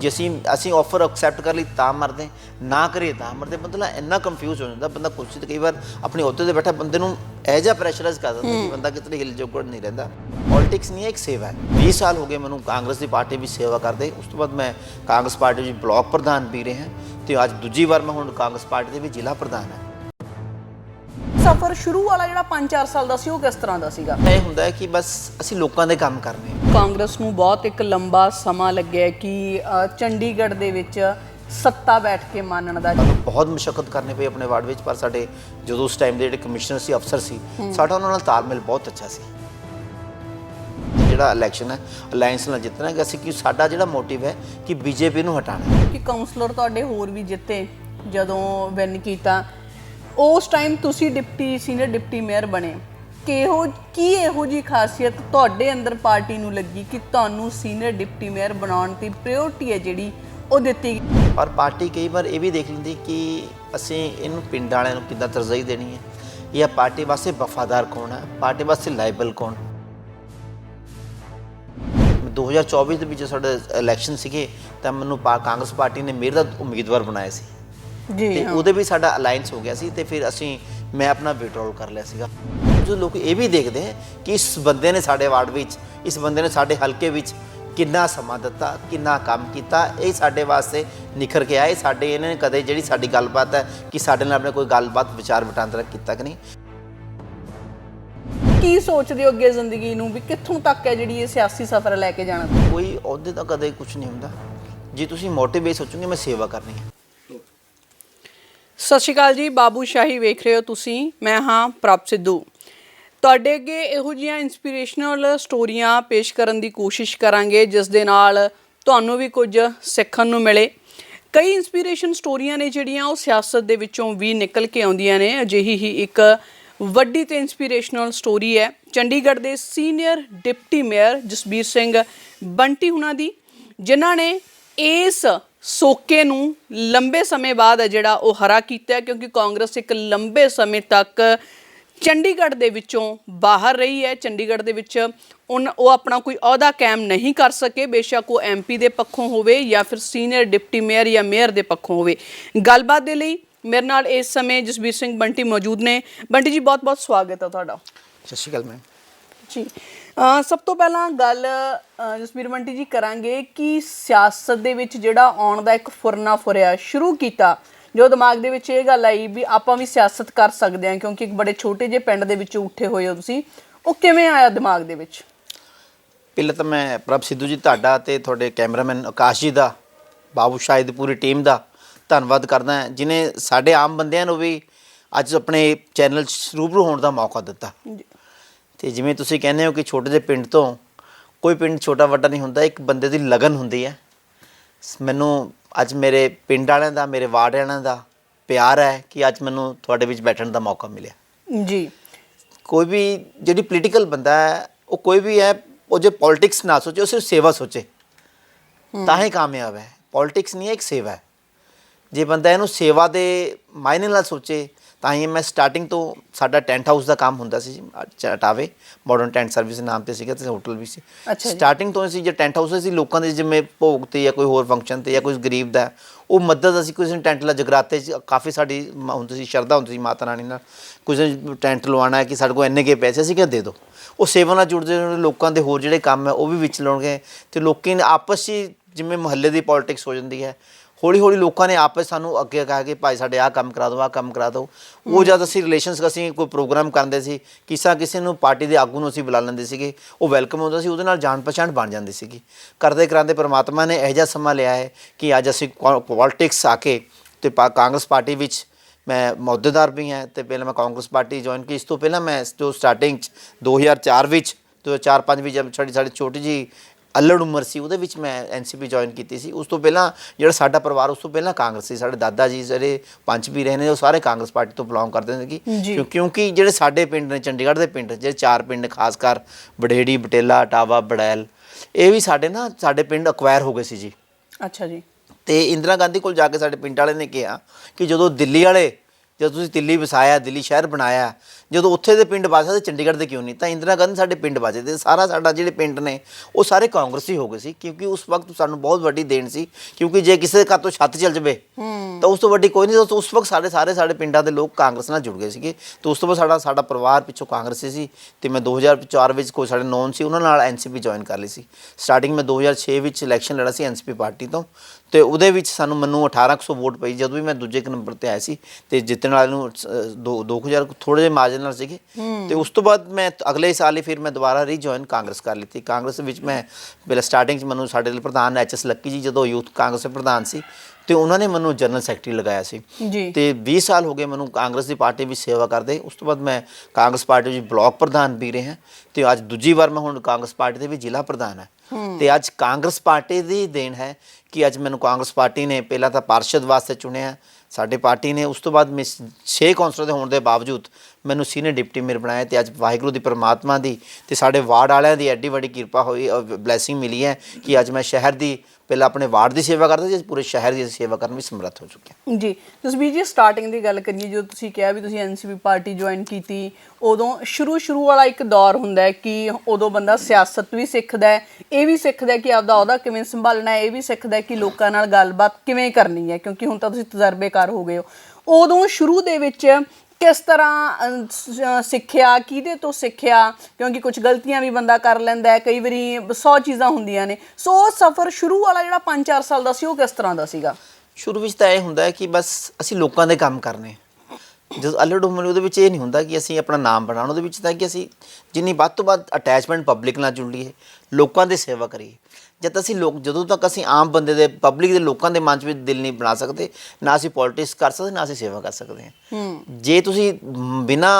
ਜੇ ਅਸੀਂ ਅਸੀਂ ਆਫਰ ਐਕਸੈਪਟ ਕਰ ਲਈ ਤਾਂ ਮਰਦੇ ਨਾ ਕਰੀਏ ਤਾਂ ਮਰਦੇ। ਬੰਦਾ ਇੰਨਾ ਕੰਫਿਊਜ਼ ਹੋ ਜਾਂਦਾ ਬੰਦਾ ਕੁਰਸੀ ਤੇ ਕਈ ਵਾਰ ਆਪਣੀ ਅਹੁਦੇ ਤੇ ਬੈਠਾ ਬੰਦੇ ਨੂੰ ਇਹ ਜਿਹਾ ਪ੍ਰੈਸ਼ਰਾਈਜ਼ ਕਰ ਦਿੰਦਾ ਕਿ ਬੰਦਾ ਕਿਤੇ ਹਿਲ ਜੋਗੜ ਨਹੀਂ ਰਹਿੰਦਾ। ਪੋਲਿਟਿਕਸ ਨਹੀਂ ਹੈ ਇੱਕ ਸੇਵਾ ਹੈ। 20 ਸਾਲ ਹੋ ਗਏ ਮੈਨੂੰ ਕਾਂਗਰਸ ਦੀ ਪਾਰਟੀ ਵਿੱਚ ਸੇਵਾ ਕਰਦੇ। ਉਸ ਤੋਂ ਬਾਅਦ ਮੈਂ ਕਾਂਗਰਸ ਪਾਰਟੀ ਵਿੱਚ ਬਲਾਕ ਪ੍ਰਧਾਨ ਵੀ ਰਿਹਾ ਤੇ ਅੱਜ ਦੂਜੀ ਵਾਰ ਮੈਂ ਹੁਣ ਕਾਂਗਰਸ ਪਾਰਟੀ ਦੇ ਵਿੱਚ ਜ਼ਿਲ੍ਹਾ ਪ੍ਰਧਾਨ ਹਾਂ। ਸਫ਼ਰ ਸ਼ੁਰੂ ਵਾਲਾ ਜਿਹੜਾ 5-4 ਸਾਲ ਦਾ ਸੀ ਉਹ ਕਿਸ ਤਰ੍ਹਾਂ ਦਾ ਸੀਗਾ? ਇਹ ਹੁੰਦਾ ਹੈ ਕਿ ਬਸ ਅਸੀਂ ਲੋਕਾਂ ਦੇ ਕੰਮ ਕਰਨੇ ਆ। ਕਾਂਗਰਸ ਨੂੰ ਬਹੁਤ ਇੱਕ ਲੰਬਾ ਸਮਾਂ ਲੱਗਿਆ ਕਿ ਅ, ਚੰਡੀਗੜ੍ਹ ਦੇ ਵਿੱਚ ਸੱਤਾ ਬੈਠ ਕੇ ਮਾਨਣ ਦਾ। ਸਾਨੂੰ ਬਹੁਤ ਮੁਸ਼ਕਲ ਕਰਨੀ ਪਈ ਆਪਣੇ ਵਾਰਡ ਵਿੱਚ ਪਰ ਸਾਡੇ ਜਦੋਂ ਉਸ ਟਾਈਮ ਦੇ ਜਿਹੜੇ ਕਮਿਸ਼ਨਰ ਸੀ ਅਫਸਰ ਸੀ ਸਾਡਾ ਉਹਨਾਂ ਨਾਲ ਤਾਲਮੇਲ ਬਹੁਤ ਅੱਛਾ ਸੀ। ਜਿਹੜਾ ਇਲੈਕਸ਼ਨ ਹੈ ਅਲਾਈਅੰਸ ਨਾਲ ਜਿੱਤਣਾ ਹੈ ਅਸੀਂ ਕਿ ਸਾਡਾ ਜਿਹੜਾ ਮੋਟਿਵ ਹੈ ਕਿ ਬੀਜੇਪੀ ਨੂੰ ਹਟਾਣਾ ਹੈ। ਕਿ ਕਾਉਂਸਲਰ ਤੁਹਾਡੇ ਹੋਰ ਵੀ ਜਿੱਤੇ ਜਦੋਂ ਵਿਨ ਕੀਤਾ। ਉਸ ਟਾਈਮ ਤੁਸੀਂ ਡਿਪਟੀ ਸੀਨੀਅਰ ਡਿਪਟੀ ਮੇਅਰ ਬਣੇ। ਕਿਹੋ, ਕੀ ਇਹੋ ਜੀ ਖਾਸੀਅਤ ਤੁਹਾਡੇ ਅੰਦਰ ਪਾਰਟੀ ਨੂੰ ਲੱਗੀ ਕਿ ਤੁਹਾਨੂੰ ਸੀਨੀਅਰ ਡਿਪਟੀ ਮੇਅਰ ਬਣਾਉਣ ਦੀ ਪ੍ਰਾਇੋਰਟੀ ਹੈ ਜਿਹੜੀ ਉਹ ਦਿੱਤੀ ਗਈ? ਪਰ ਪਾਰਟੀ ਕਈ ਵਾਰ ਇਹ ਵੀ ਦੇਖ ਲੈਂਦੀ ਕਿ ਅਸੀਂ ਇਹਨੂੰ ਪਿੰਡ ਵਾਲਿਆਂ ਨੂੰ ਕਿੱਦਾਂ ਤਰਜੀਹ ਦੇਣੀ ਹੈ? ਜਾਂ ਪਾਰਟੀ ਵਾਸਤੇ ਵਫਾਦਾਰ ਕੌਣ ਹੈ? ਪਾਰਟੀ ਵਾਸਤੇ ਲਾਇਬਲ ਕੌਣ? 2024 ਦੇ ਵਿੱਚ ਸਾਡੇ ਇਲੈਕਸ਼ਨ ਸੀਗੇ, ਤਾਂ ਮੈਨੂੰ ਪਾ- ਕਾਂਗਰਸ ਪਾਰਟੀ ਨੇ ਮੇਰੇ ਦਾ ਉਮੀਦਵਾਰ ਬਣਾਇਆ ਸੀ। ਜੀ ਤੇ ਉਹਦੇ ਵੀ ਸਾਡਾ ਅਲਾਈਅੰਸ ਹੋ ਗਿਆ ਸੀ ਤੇ ਫਿਰ ਅਸੀਂ ਮੈਂ ਆਪਣਾ ਵਿਡਰੋਲ ਕਰ ਲਿਆ ਸੀਗਾ। ਜੋ ਲੋਕ ਇਹ ਵੀ ਦੇਖਦੇ ਹੈ ਕਿ ਇਸ ਬੰਦੇ ਨੇ ਸਾਡੇ ਵਾਰਡ ਵਿੱਚ ਇਸ ਬੰਦੇ ਨੇ ਸਾਡੇ ਹਲਕੇ ਵਿੱਚ ਕਿੰਨਾ ਸਮਾਂ ਦਿੱਤਾ ਕਿੰਨਾ ਕੰਮ ਕੀਤਾ ਇਹ ਸਾਡੇ ਵਾਸਤੇ ਨਿਖਰ ਕੇ ਆਏ। ਸਾਡੇ ਇਹਨਾਂ ਨੇ ਕਦੇ ਜਿਹੜੀ ਸਾਡੀ ਗੱਲਬਾਤ ਹੈ ਕਿ ਸਾਡੇ ਨਾਲ ਆਪਣੇ ਕੋਈ ਗੱਲਬਾਤ ਵਿਚਾਰ ਵਟਾਂਦਰਾ ਕੀਤਾ ਕਿ ਨਹੀਂ? ਕੀ ਸੋਚਦੇ ਹੋ ਅੱਗੇ ਜ਼ਿੰਦਗੀ ਨੂੰ ਵੀ ਕਿੱਥੋਂ ਤੱਕ ਹੈ ਜਿਹੜੀ ਇਹ ਸਿਆਸੀ ਸਫ਼ਰ ਲੈ ਕੇ ਜਾਣਾ? ਕੋਈ ਅਹੁਦੇ ਤਾਂ ਕਦੇ ਕੁਝ ਨਹੀਂ ਹੁੰਦਾ। ਜੇ ਤੁਸੀਂ ਮੋਟਿਵ ਇਹ ਸੋਚੋਗੇ ਮੈਂ ਸੇਵਾ ਕਰਨੀ ਹੈ। ਸਤਿ ਸ਼੍ਰੀ ਅਕਾਲ ਜੀ, ਬਾਬੂ ਸ਼ਾਹੀ ਵੇਖ ਰਹੇ ਹੋ ਤੁਸੀਂ। ਮੈਂ ਹਾਂ ਪ੍ਰਭ ਸਿੱਧੂ। ਤੁਹਾਡੇ ਅੱਗੇ ਇਹੋ ਜਿਹੀਆਂ ਇਨਸਪੀਰੇਸ਼ਨਲ ਸਟੋਰੀਆਂ ਪੇਸ਼ ਕਰਨ ਦੀ ਕੋਸ਼ਿਸ਼ ਕਰਾਂਗੇ, ਜਿਸ ਦੇ ਨਾਲ ਤੁਹਾਨੂੰ ਵੀ ਕੁਝ ਸਿੱਖਣ ਨੂੰ ਮਿਲੇ। ਕਈ ਇਨਸਪੀਰੇਸ਼ਨ ਸਟੋਰੀਆਂ ਨੇ ਜਿਹੜੀਆਂ ਉਹ ਸਿਆਸਤ ਦੇ ਵਿੱਚੋਂ ਵੀ ਨਿਕਲ ਕੇ ਆਉਂਦੀਆਂ ਨੇ। ਅਜਿਹੀ ਹੀ ਇੱਕ ਵੱਡੀ ਤੇ ਇਨਸਪੀਰੇਸ਼ਨਲ ਸਟੋਰੀ ਹੈ। ਚੰਡੀਗੜ੍ਹ ਦੇ senior deputy mayor Jasbir Singh Bunty ਹੁਣਾਂ ਦੀ, ਜਿਨ੍ਹਾਂ ਨੇ ਇਸ ਸੋਕੇ ਨੂੰ ਲੰਬੇ ਸਮੇਂ ਬਾਅਦ ਹੈ ਜਿਹੜਾ ਉਹ ਹਰਾ ਕੀਤਾ ਕਿਉਂਕਿ ਕਾਂਗਰਸ ਇੱਕ ਲੰਬੇ ਸਮੇਂ ਤੱਕ ਚੰਡੀਗੜ੍ਹ ਦੇ ਵਿੱਚੋਂ ਬਾਹਰ ਰਹੀ ਹੈ। ਚੰਡੀਗੜ੍ਹ ਦੇ ਵਿੱਚ ਉਹ ਆਪਣਾ ਕੋਈ ਅਹੁਦਾ ਕਾਇਮ ਨਹੀਂ ਕਰ ਸਕੇ। ਬੇਸ਼ੱਕ ਉਹ ਐਮਪੀ ਦੇ ਪੱਖੋਂ ਹੋਵੇ ਜਾਂ ਫਿਰ ਸੀਨੀਅਰ ਡਿਪਟੀ ਮੇਅਰ ਜਾਂ ਮੇਅਰ ਦੇ ਪੱਖੋਂ ਹੋਵੇ। ਗੱਲਬਾਤ ਦੇ ਲਈ ਮੇਰੇ ਨਾਲ ਇਸ ਸਮੇਂ ਜਸਬੀਰ ਸਿੰਘ ਬੰਟੀ ਮੌਜੂਦ ਨੇ। ਬੰਟੀ ਜੀ ਬਹੁਤ-ਬਹੁਤ ਸਵਾਗਤ ਹੈ ਤੁਹਾਡਾ। ਸਤਿ ਸ਼੍ਰੀ ਅਕਾਲ ਮੈਮ ਜੀ। ਸਭ ਤੋਂ ਪਹਿਲਾਂ ਗੱਲ ਅਹ ਜਸਬੀਰ ਬੰਟੀ ਜੀ ਕਰਾਂਗੇ ਕਿ ਸਿਆਸਤ ਦੇ ਵਿੱਚ ਜਿਹੜਾ ਆਉਣ ਦਾ ਇੱਕ ਫੁਰਨਾ ਫੁਰਿਆ ਸ਼ੁਰੂ ਕੀਤਾ ਜੋ ਦਿਮਾਗ ਦੇ ਵਿੱਚ ਇਹ ਗੱਲ ਆਈ ਵੀ ਆਪਾਂ ਵੀ ਸਿਆਸਤ ਕਰ ਸਕਦੇ ਹਾਂ ਕਿਉਂਕਿ ਇੱਕ ਬੜੇ ਛੋਟੇ ਜਿਹੇ ਪਿੰਡ ਦੇ ਵਿੱਚੋਂ ਉੱਠੇ ਹੋਏ ਹੋ ਤੁਸੀਂ। ਉਹ ਕਿਵੇਂ ਆਇਆ ਦਿਮਾਗ ਦੇ ਵਿੱਚ? ਪਹਿਲਾਂ ਤਾਂ ਮੈਂ ਪ੍ਰਭ ਸਿੱਧੂ ਜੀ ਤੁਹਾਡਾ ਤੇ ਤੁਹਾਡੇ ਕੈਮਰਾਮੈਨ ਆਕਾਸ਼ ਜੀ ਦਾ ਬਾਬੂ ਸ਼ਾਹਿਦ ਦੀ ਪੂਰੀ ਟੀਮ ਦਾ ਧੰਨਵਾਦ ਕਰਦਾ ਜਿਨੇ ਸਾਡੇ ਆਮ ਬੰਦਿਆਂ ਨੂੰ ਵੀ ਅੱਜ ਆਪਣੇ ਚੈਨਲ 'ਚ ਰੂਬਰੂ ਹੋਣ ਦਾ ਮੌਕਾ ਦਿੱਤਾ। ਜੀ। ਤੇ ਜਿਵੇਂ ਤੁਸੀਂ ਕਹਿੰਦੇ ਹੋ ਕਿ ਛੋਟੇ ਜਿਹੇ ਪਿੰਡ ਤੋਂ ਕੋਈ ਪਿੰਡ ਛੋਟਾ ਵੱਡਾ ਨਹੀਂ ਹੁੰਦਾ ਇੱਕ ਬੰਦੇ ਦੀ ਲਗਨ ਹੁੰਦੀ ਹੈ। ਮੈਨੂੰ ਅੱਜ ਮੇਰੇ ਪਿੰਡ ਵਾਲਿਆਂ ਦਾ ਮੇਰੇ ਵਾਰਡ ਵਾਲਿਆਂ ਦਾ ਪਿਆਰ ਹੈ ਕਿ ਅੱਜ ਮੈਨੂੰ ਤੁਹਾਡੇ ਵਿੱਚ ਬੈਠਣ ਦਾ ਮੌਕਾ ਮਿਲਿਆ। ਜੀ। ਕੋਈ ਵੀ ਜਿਹੜੀ ਪੋਲੀਟੀਕਲ ਬੰਦਾ ਹੈ ਉਹ ਕੋਈ ਵੀ ਹੈ ਉਹ ਜੇ ਪੋਲਿਟਿਕਸ ਨਾ ਸੋਚੇ ਉਹ ਸਿਰਫ ਸੇਵਾ ਸੋਚੇ। ਤਾਂ ਹੀ ਕਾਮਯਾਬ ਹੈ। ਪੋਲਿਟਿਕਸ ਨਹੀਂ ਹੈ ਇੱਕ ਸੇਵਾ ਹੈ। ਜੇ ਬੰਦਾ ਇਹਨੂੰ ਸੇਵਾ ਦੇ ਮਾਇਨੇ ਨਾਲ ਸੋਚੇ ਤਾਂ ਹੀ ਮੈਂ ਸਟਾਰਟਿੰਗ ਤੋਂ ਸਾਡਾ ਟੈਂਟ ਹਾਊਸ ਦਾ ਕੰਮ ਹੁੰਦਾ ਸੀ ਚਟਾਵੇ ਮਾਡਰਨ ਟੈਂਟ ਸਰਵਿਸ ਨਾਮ ਤੇ ਸੀਗਾ ਤੇ ਹੋਟਲ ਵੀ ਸੀ। ਜੀ। ਸਟਾਰਟਿੰਗ ਤੋਂ ਅਸੀਂ ਜੇ ਟੈਂਟ ਹਾਊਸ ਸੀ ਲੋਕਾਂ ਦੇ ਜਿਵੇਂ ਭੋਗ ਤੇ ਜਾਂ ਕੋਈ ਹੋਰ ਫੰਕਸ਼ਨ ਤੇ ਜਾਂ ਕੋਈ ਗਰੀਬ ਦਾ ਉਹ ਮਦਦ ਅਸੀਂ ਕਿਸੇ ਨੂੰ ਟੈਂਟ ਲਾ ਜਗਰਾਤੇ 'ਚ ਕਾਫੀ ਸਾਡੀ ਹੁੰਦੀ ਸੀ ਸ਼ਰਧਾ ਹੁੰਦੀ ਸੀ ਮਾਤਾ ਰਾਣੀ ਨਾਲ। ਕਿਸੇ ਨੇ ਟੈਂਟ ਲਵਾਉਣਾ ਹੈ ਕਿ ਸਾਡੇ ਕੋਲ ਇੰਨੇ ਕੇ ਪੈਸੇ ਅਸੀਂ ਕਿਹਾ ਦੇ ਦਿਓ ਉਹ ਸੇਵਾ ਨਾਲ ਜੁੜਦੇ ਲੋਕਾਂ ਦੇ ਹੋਰ ਜਿਹੜੇ ਕੰਮ ਹੈ ਉਹ ਵੀ ਵਿੱਚ ਲਾਉਣਗੇ ਤੇ ਲੋਕੀ ਆਪਸ 'ਚ ਹੀ ਜਿਵੇਂ ਮੁਹੱਲੇ ਦੀ ਪੋਲਿਟਿਕਸ ਹੋ ਜਾਂਦੀ ਹੈ ਹੌਲੀ ਹੌਲੀ ਲੋਕਾਂ ਨੇ ਆਪਸ ਸਾਨੂੰ ਅੱਗੇ ਕਹਾ ਕਿ ਭਾਈ ਸਾਡੇ ਆਹ ਕੰਮ ਕਰਾ ਦਿਓ, ਆਹ ਕੰਮ ਕਰਾ ਦਿਓ। ਉਹ ਜਦ ਅਸੀਂ ਰਿਲੇਸ਼ਨਸ ਅਸੀਂ ਕੋਈ ਪ੍ਰੋਗਰਾਮ ਕਰਦੇ ਸੀ, ਕਿਸੇ ਕਿਸੇ ਨੂੰ ਪਾਰਟੀ ਦੇ ਆਗੂ ਨੂੰ ਅਸੀਂ ਬੁਲਾ ਲੈਂਦੇ ਸੀਗੇ, ਉਹ ਵੈਲਕਮ ਹੁੰਦਾ ਸੀ, ਉਹਦੇ ਨਾਲ ਜਾਣ ਪਛਾਣ ਬਣ ਜਾਂਦੀ ਸੀਗੀ। ਕਰਦੇ ਕਰਾਂਦੇ ਪਰਮਾਤਮਾ ਨੇ ਇਹੋ ਜਿਹਾ ਸਮਾਂ ਲਿਆ ਹੈ ਕਿ ਅੱਜ ਅਸੀਂ ਪੋਲਿਟਿਕਸ ਆ ਕੇ ਤੇ ਪਾ- ਕਾਂਗਰਸ ਪਾਰਟੀ ਵਿੱਚ ਮੈਂ ਮੌਦੇਦਾਰ ਵੀ ਹਾਂ ਤੇ ਪਹਿਲਾਂ ਮੈਂ ਕਾਂਗਰਸ ਪਾਰਟੀ ਜੁਆਇਨ ਕੀਤੀ, ਇਸ ਤੋਂ ਪਹਿਲਾਂ ਮੈਂ ਜੋ ਸਟਾਰਟਿੰਗ ਚ 2004 ਵਿੱਚ 2004-5 ਵਿੱਚ ਜਦ ਸਾਡੀ ਸਾਡੀ ਛੋਟੀ ਜੀ ਅਲੜ ਉਮਰ ਸੀ ਉਹਦੇ ਵਿੱਚ ਮੈਂ ਐਨਸੀਪੀ ਜੁਆਇਨ ਕੀਤੀ ਸੀ। ਉਸ ਤੋਂ ਪਹਿਲਾਂ ਜਿਹੜਾ ਸਾਡਾ ਪਰਿਵਾਰ ਉਸ ਤੋਂ ਪਹਿਲਾਂ ਕਾਂਗਰਸ ਸੀ। ਸਾਡੇ ਦਾਦਾ ਜੀ ਜਿਹੜੇ ਪੰਚ ਵੀ ਰਹੇ ਨੇ ਉਹ ਸਾਰੇ ਕਾਂਗਰਸ ਪਾਰਟੀ ਤੋਂ ਬਿਲੋਂਗ ਕਰਦੇ ਨੇ ਕਿ ਕਿਉਂਕਿ ਜਿਹੜੇ ਸਾਡੇ ਪਿੰਡ ਨੇ ਚੰਡੀਗੜ੍ਹ ਦੇ ਪਿੰਡ ਜਿਹੜੇ ਚਾਰ ਪਿੰਡ ਖਾਸ ਕਰ ਬੜੇੜੀ ਬਟੇਲਾ ਟਾਵਾ ਬੜੈਲ ਇਹ ਵੀ ਸਾਡੇ ਨਾ ਸਾਡੇ ਪਿੰਡ ਅਕਵਾਇਰ ਹੋ ਗਏ ਸੀ ਜੀ। ਅੱਛਾ ਜੀ। ਤੇ ਇੰਦਰਾ ਗਾਂਧੀ ਕੋਲ ਜਾ ਕੇ ਸਾਡੇ ਪਿੰਡ ਵਾਲੇ ਨੇ ਕਿਹਾ ਕਿ ਜਦੋਂ ਦਿੱਲੀ ਵਾਲੇ ਜਦੋਂ ਤੁਸੀਂ ਦਿੱਲੀ ਵਸਾਇਆ ਦਿੱਲੀ ਸ਼ਹਿਰ ਬਣਾਇਆ ਜਦੋਂ ਉੱਥੇ ਦੇ ਪਿੰਡ ਵਸਦੇ ਤੇ ਚੰਡੀਗੜ੍ਹ ਦੇ ਕਿਉਂ ਨਹੀਂ? ਤਾਂ ਇੰਦਰਾ ਗਾਂਧੀ ਸਾਡੇ ਪਿੰਡ ਵਸਦੇ ਤੇ ਸਾਰਾ ਸਾਡਾ ਜਿਹੜੇ ਪਿੰਡ ਨੇ ਉਹ ਸਾਰੇ ਕਾਂਗਰਸੀ ਹੋ ਗਏ ਸੀ ਕਿਉਂਕਿ ਉਸ ਵਕਤ ਸਾਨੂੰ ਬਹੁਤ ਵੱਡੀ ਦੇਣ ਸੀ ਕਿਉਂਕਿ ਜੇ ਕਿਸੇ ਦੇ ਘਰ ਤੋਂ ਛੱਤ ਚੱਲ ਜਵੇ ਤਾਂ ਉਸ ਤੋਂ ਵੱਡੀ ਕੋਈ ਨਹੀਂ ਉਸ ਵਕਤ ਸਾਡੇ ਸਾਰੇ ਸਾਡੇ ਪਿੰਡਾਂ ਦੇ ਲੋਕ ਕਾਂਗਰਸ ਨਾਲ ਜੁੜ ਗਏ ਸੀਗੇ ਤੇ ਉਸ ਤੋਂ ਬਾਅਦ ਸਾਡਾ ਸਾਡਾ ਪਰਿਵਾਰ ਪਿੱਛੋਂ ਕਾਂਗਰਸੀ ਸੀ ਤੇ ਮੈਂ 2004 ਵਿੱਚ ਕੋਈ ਸਾਡੇ ਨੌਨ ਸੀ ਉਹਨਾਂ ਨਾਲ ਐਨਸੀਪੀ ਜੁਆਇਨ ਕਰ ਲਈ ਸੀ। ਸਟਾਰਟਿੰਗ ਮੈਂ 2006 ਵਿੱਚ ਇਲੈਕਸ਼ਨ ਲੜਾ ਸੀ ਐਨਸੀਪੀ ਪਾਰਟੀ ਤੋਂ ਤੇ ਉਹਦੇ ਵਿੱਚ ਸਾਨੂੰ ਮੈਨੂੰ 1800 ਵੋਟ ਪਈ ਜਦੋਂ ਵੀ ਮੈਂ ਦੂਜੇ ਨੰਬਰ ਤੇ ਆਇਆ ਸੀ ਤੇ ਜਿੱਤਣ ਵਾਲੇ ਨੂੰ 2000 ਥੋੜੇ ਜਿਹੇ ਮਾਰਜਨ ਨਾਲ ਸੀਗੇ। ਤੇ ਉਸ ਤੋਂ ਬਾਅਦ ਮੈਂ ਅਗਲੇ ਸਾਲ ਹੀ ਫਿਰ ਮੈਂ ਦੁਬਾਰਾ ਰੀਜੁਆਇਨ ਕਾਂਗਰਸ ਕਰ ਲਈ ਕਾਂਗਰਸ ਵਿੱਚ ਮੈਂ ਪਹਿਲਾਂ ਸਟਾਰਟਿੰਗ 'ਚ ਮੈਨੂੰ ਸਾਡੇ ਲਈ ਪ੍ਰਧਾਨ ਐਚਐਸ ਲੱਕੀ ਜੀ ਜਦੋਂ ਯੂਥ ਕਾਂਗਰਸ ਦੇ ਪ੍ਰਧਾਨ ਸੀ ਤੇ ਉਹਨਾਂ ਨੇ ਮੈਨੂੰ ਜਨਰਲ ਸੈਕਟਰੀ ਲਗਾਇਆ ਸੀ। ਤੇ 20 ਸਾਲ ਹੋ ਗਏ ਮੈਨੂੰ ਕਾਂਗਰਸ ਦੀ ਪਾਰਟੀ ਵਿੱਚ ਸੇਵਾ ਕਰਦੇ। ਉਸ ਤੋਂ ਬਾਅਦ ਮੈਂ ਕਾਂਗਰਸ ਪਾਰਟੀ ਵਿੱਚ ਬਲਾਕ ਪ੍ਰਧਾਨ ਵੀ ਰਿਹਾ। ਤੇ ਅੱਜ ਦੂਜੀ ਵਾਰ ਮੈਂ ਹੁਣ ਕਾਂਗਰਸ ਪਾਰਟੀ ਦੇ ਵੀ ਜ਼ਿਲ੍ਹਾ ਪ੍ਰਧਾਨ ਹਾਂ। ਤੇ ਅੱਜ ਕਾਂਗਰਸ ਪਾਰਟੀ ਦੀ ਦੇਣ ਹੈ ਕਿ ਅੱਜ ਮੈਨੂੰ ਕਾਂਗਰਸ ਪਾਰਟੀ ਨੇ ਪਹਿਲਾਂ ਤਾਂ ਪਾਰਸ਼ਦ ਵਾਸਤੇ ਚੁਣਿਆ, ਸਾਡੇ ਪਾਰਟੀ ਨੇ, ਉਸ ਤੋਂ ਬਾਅਦ ਮੈਂ 6 ਕੌਂਸਲਰ ਦੇ ਹੋਣ ਦੇ ਬਾਵਜੂਦ ਮੈਨੂੰ ਸੀਨੀਅਰ ਡਿਪਟੀ ਮੇਅਰ ਬਣਾਇਆ ਤੇ ਅੱਜ ਵਾਹਿਗੁਰੂ ਦੀ ਪਰਮਾਤਮਾ ਦੀ ਤੇ ਸਾਡੇ ਵਾਰਡ ਵਾਲਿਆਂ ਦੀ ਐਡੀ ਵੱਡੀ ਕਿਰਪਾ ਹੋਈ ਬਲੇਸਿੰਗ ਮਿਲੀ ਹੈ ਕਿ ਅੱਜ ਮੈਂ ਸ਼ਹਿਰ ਦੀ ਪਹਿਲਾਂ ਆਪਣੇ ਵਾਰਡ ਦੀ ਸੇਵਾ ਕਰਦਾ ਸੀ ਪੂਰੇ ਸ਼ਹਿਰ ਦੀ ਸੇਵਾ ਕਰਨ ਵਿੱਚ ਸਮਰੱਥ ਹੋ ਚੁੱਕਿਆ। ਜੀ ਜਸਬੀਰ ਜੀ ਸਟਾਰਟਿੰਗ ਦੀ ਗੱਲ ਕਰੀਏ, ਜਦੋਂ ਤੁਸੀਂ ਕਿਹਾ ਵੀ ਤੁਸੀਂ ਐਨਸੀਪੀ ਪਾਰਟੀ ਜੁਆਇਨ ਕੀਤੀ, ਉਦੋਂ ਸ਼ੁਰੂ ਸ਼ੁਰੂ ਵਾਲਾ ਇੱਕ ਦੌਰ ਹੁੰਦਾ ਹੈ ਕਿ ਉਦੋਂ ਬੰਦਾ ਸਿਆਸਤ ਵੀ ਸਿੱਖਦਾ ਹੈ, ਇਹ ਵੀ ਸਿੱਖਦਾ ਹੈ ਕਿ ਆਪਦਾ ਉਹਦਾ ਕਿਵੇਂ ਸੰਭਾਲਣਾ ਹੈ, ਇਹ ਵੀ ਸਿੱਖਦਾ ਹੈ ਕਿ ਲੋਕਾਂ ਨਾਲ ਗੱਲਬਾਤ ਕਿਵੇਂ ਕਰਨੀ ਹੈ, ਕਿਉਂਕਿ ਹੁਣ ਤਾਂ ਤੁਸੀਂ ਤਜਰਬੇਕਾਰ ਹੋ ਗਏ ਹੋ। ਉਦੋਂ ਸ਼ੁਰੂ ਦੇ ਵਿੱਚ ਕਿਸ ਤਰ੍ਹਾਂ ਸਿੱਖਿਆ, ਕਿਹਦੇ ਤੋਂ ਸਿੱਖਿਆ, ਕਿਉਂਕਿ ਕੁਝ ਗਲਤੀਆਂ ਵੀ ਬੰਦਾ ਕਰ ਲੈਂਦਾ ਹੈ, ਕਈ ਵਾਰੀ 100 ਚੀਜ਼ਾਂ ਹੁੰਦੀਆਂ ਨੇ। ਸੋ ਉਹ ਸਫ਼ਰ ਸ਼ੁਰੂ ਵਾਲਾ ਜਿਹੜਾ 5-4 ਸਾਲ ਦਾ ਸੀ, ਉਹ ਕਿਸ ਤਰ੍ਹਾਂ ਦਾ ਸੀਗਾ? ਸ਼ੁਰੂ ਵਿੱਚ ਤਾਂ ਇਹ ਹੁੰਦਾ ਹੈ ਕਿ ਬਸ ਅਸੀਂ ਲੋਕਾਂ ਦੇ ਕੰਮ ਕਰਨੇ। ਜਦੋਂ ਅਲੜ ਉਮਰ ਉਹਦੇ ਵਿੱਚ ਇਹ ਨਹੀਂ ਹੁੰਦਾ ਕਿ ਅਸੀਂ ਆਪਣਾ ਨਾਮ ਬਣਾਉਣ, ਉਹਦੇ ਵਿੱਚ ਤਾਂ ਕਿ ਅਸੀਂ ਜਿੰਨੀ ਵੱਧ ਤੋਂ ਵੱਧ ਅਟੈਚਮੈਂਟ ਪਬਲਿਕ ਨਾਲ ਜੁੜ ਲਈਏ, ਲੋਕਾਂ ਦੀ ਸੇਵਾ ਕਰੀਏ। ਜਦ ਅਸੀਂ ਲੋਕ ਜਦੋਂ ਤੱਕ ਅਸੀਂ ਆਮ ਬੰਦੇ ਦੇ ਪਬਲਿਕ ਦੇ ਲੋਕਾਂ ਦੇ ਮਨ 'ਚ ਵੀ ਦਿਲ ਨਹੀਂ ਬਣਾ ਸਕਦੇ ਨਾ ਅਸੀਂ ਪੋਲਿਟਿਕਸ ਕਰ ਸਕਦੇ ਨਾ ਅਸੀਂ ਸੇਵਾ ਕਰ ਸਕਦੇ ਹਾਂ। ਜੇ ਤੁਸੀਂ ਬਿਨਾਂ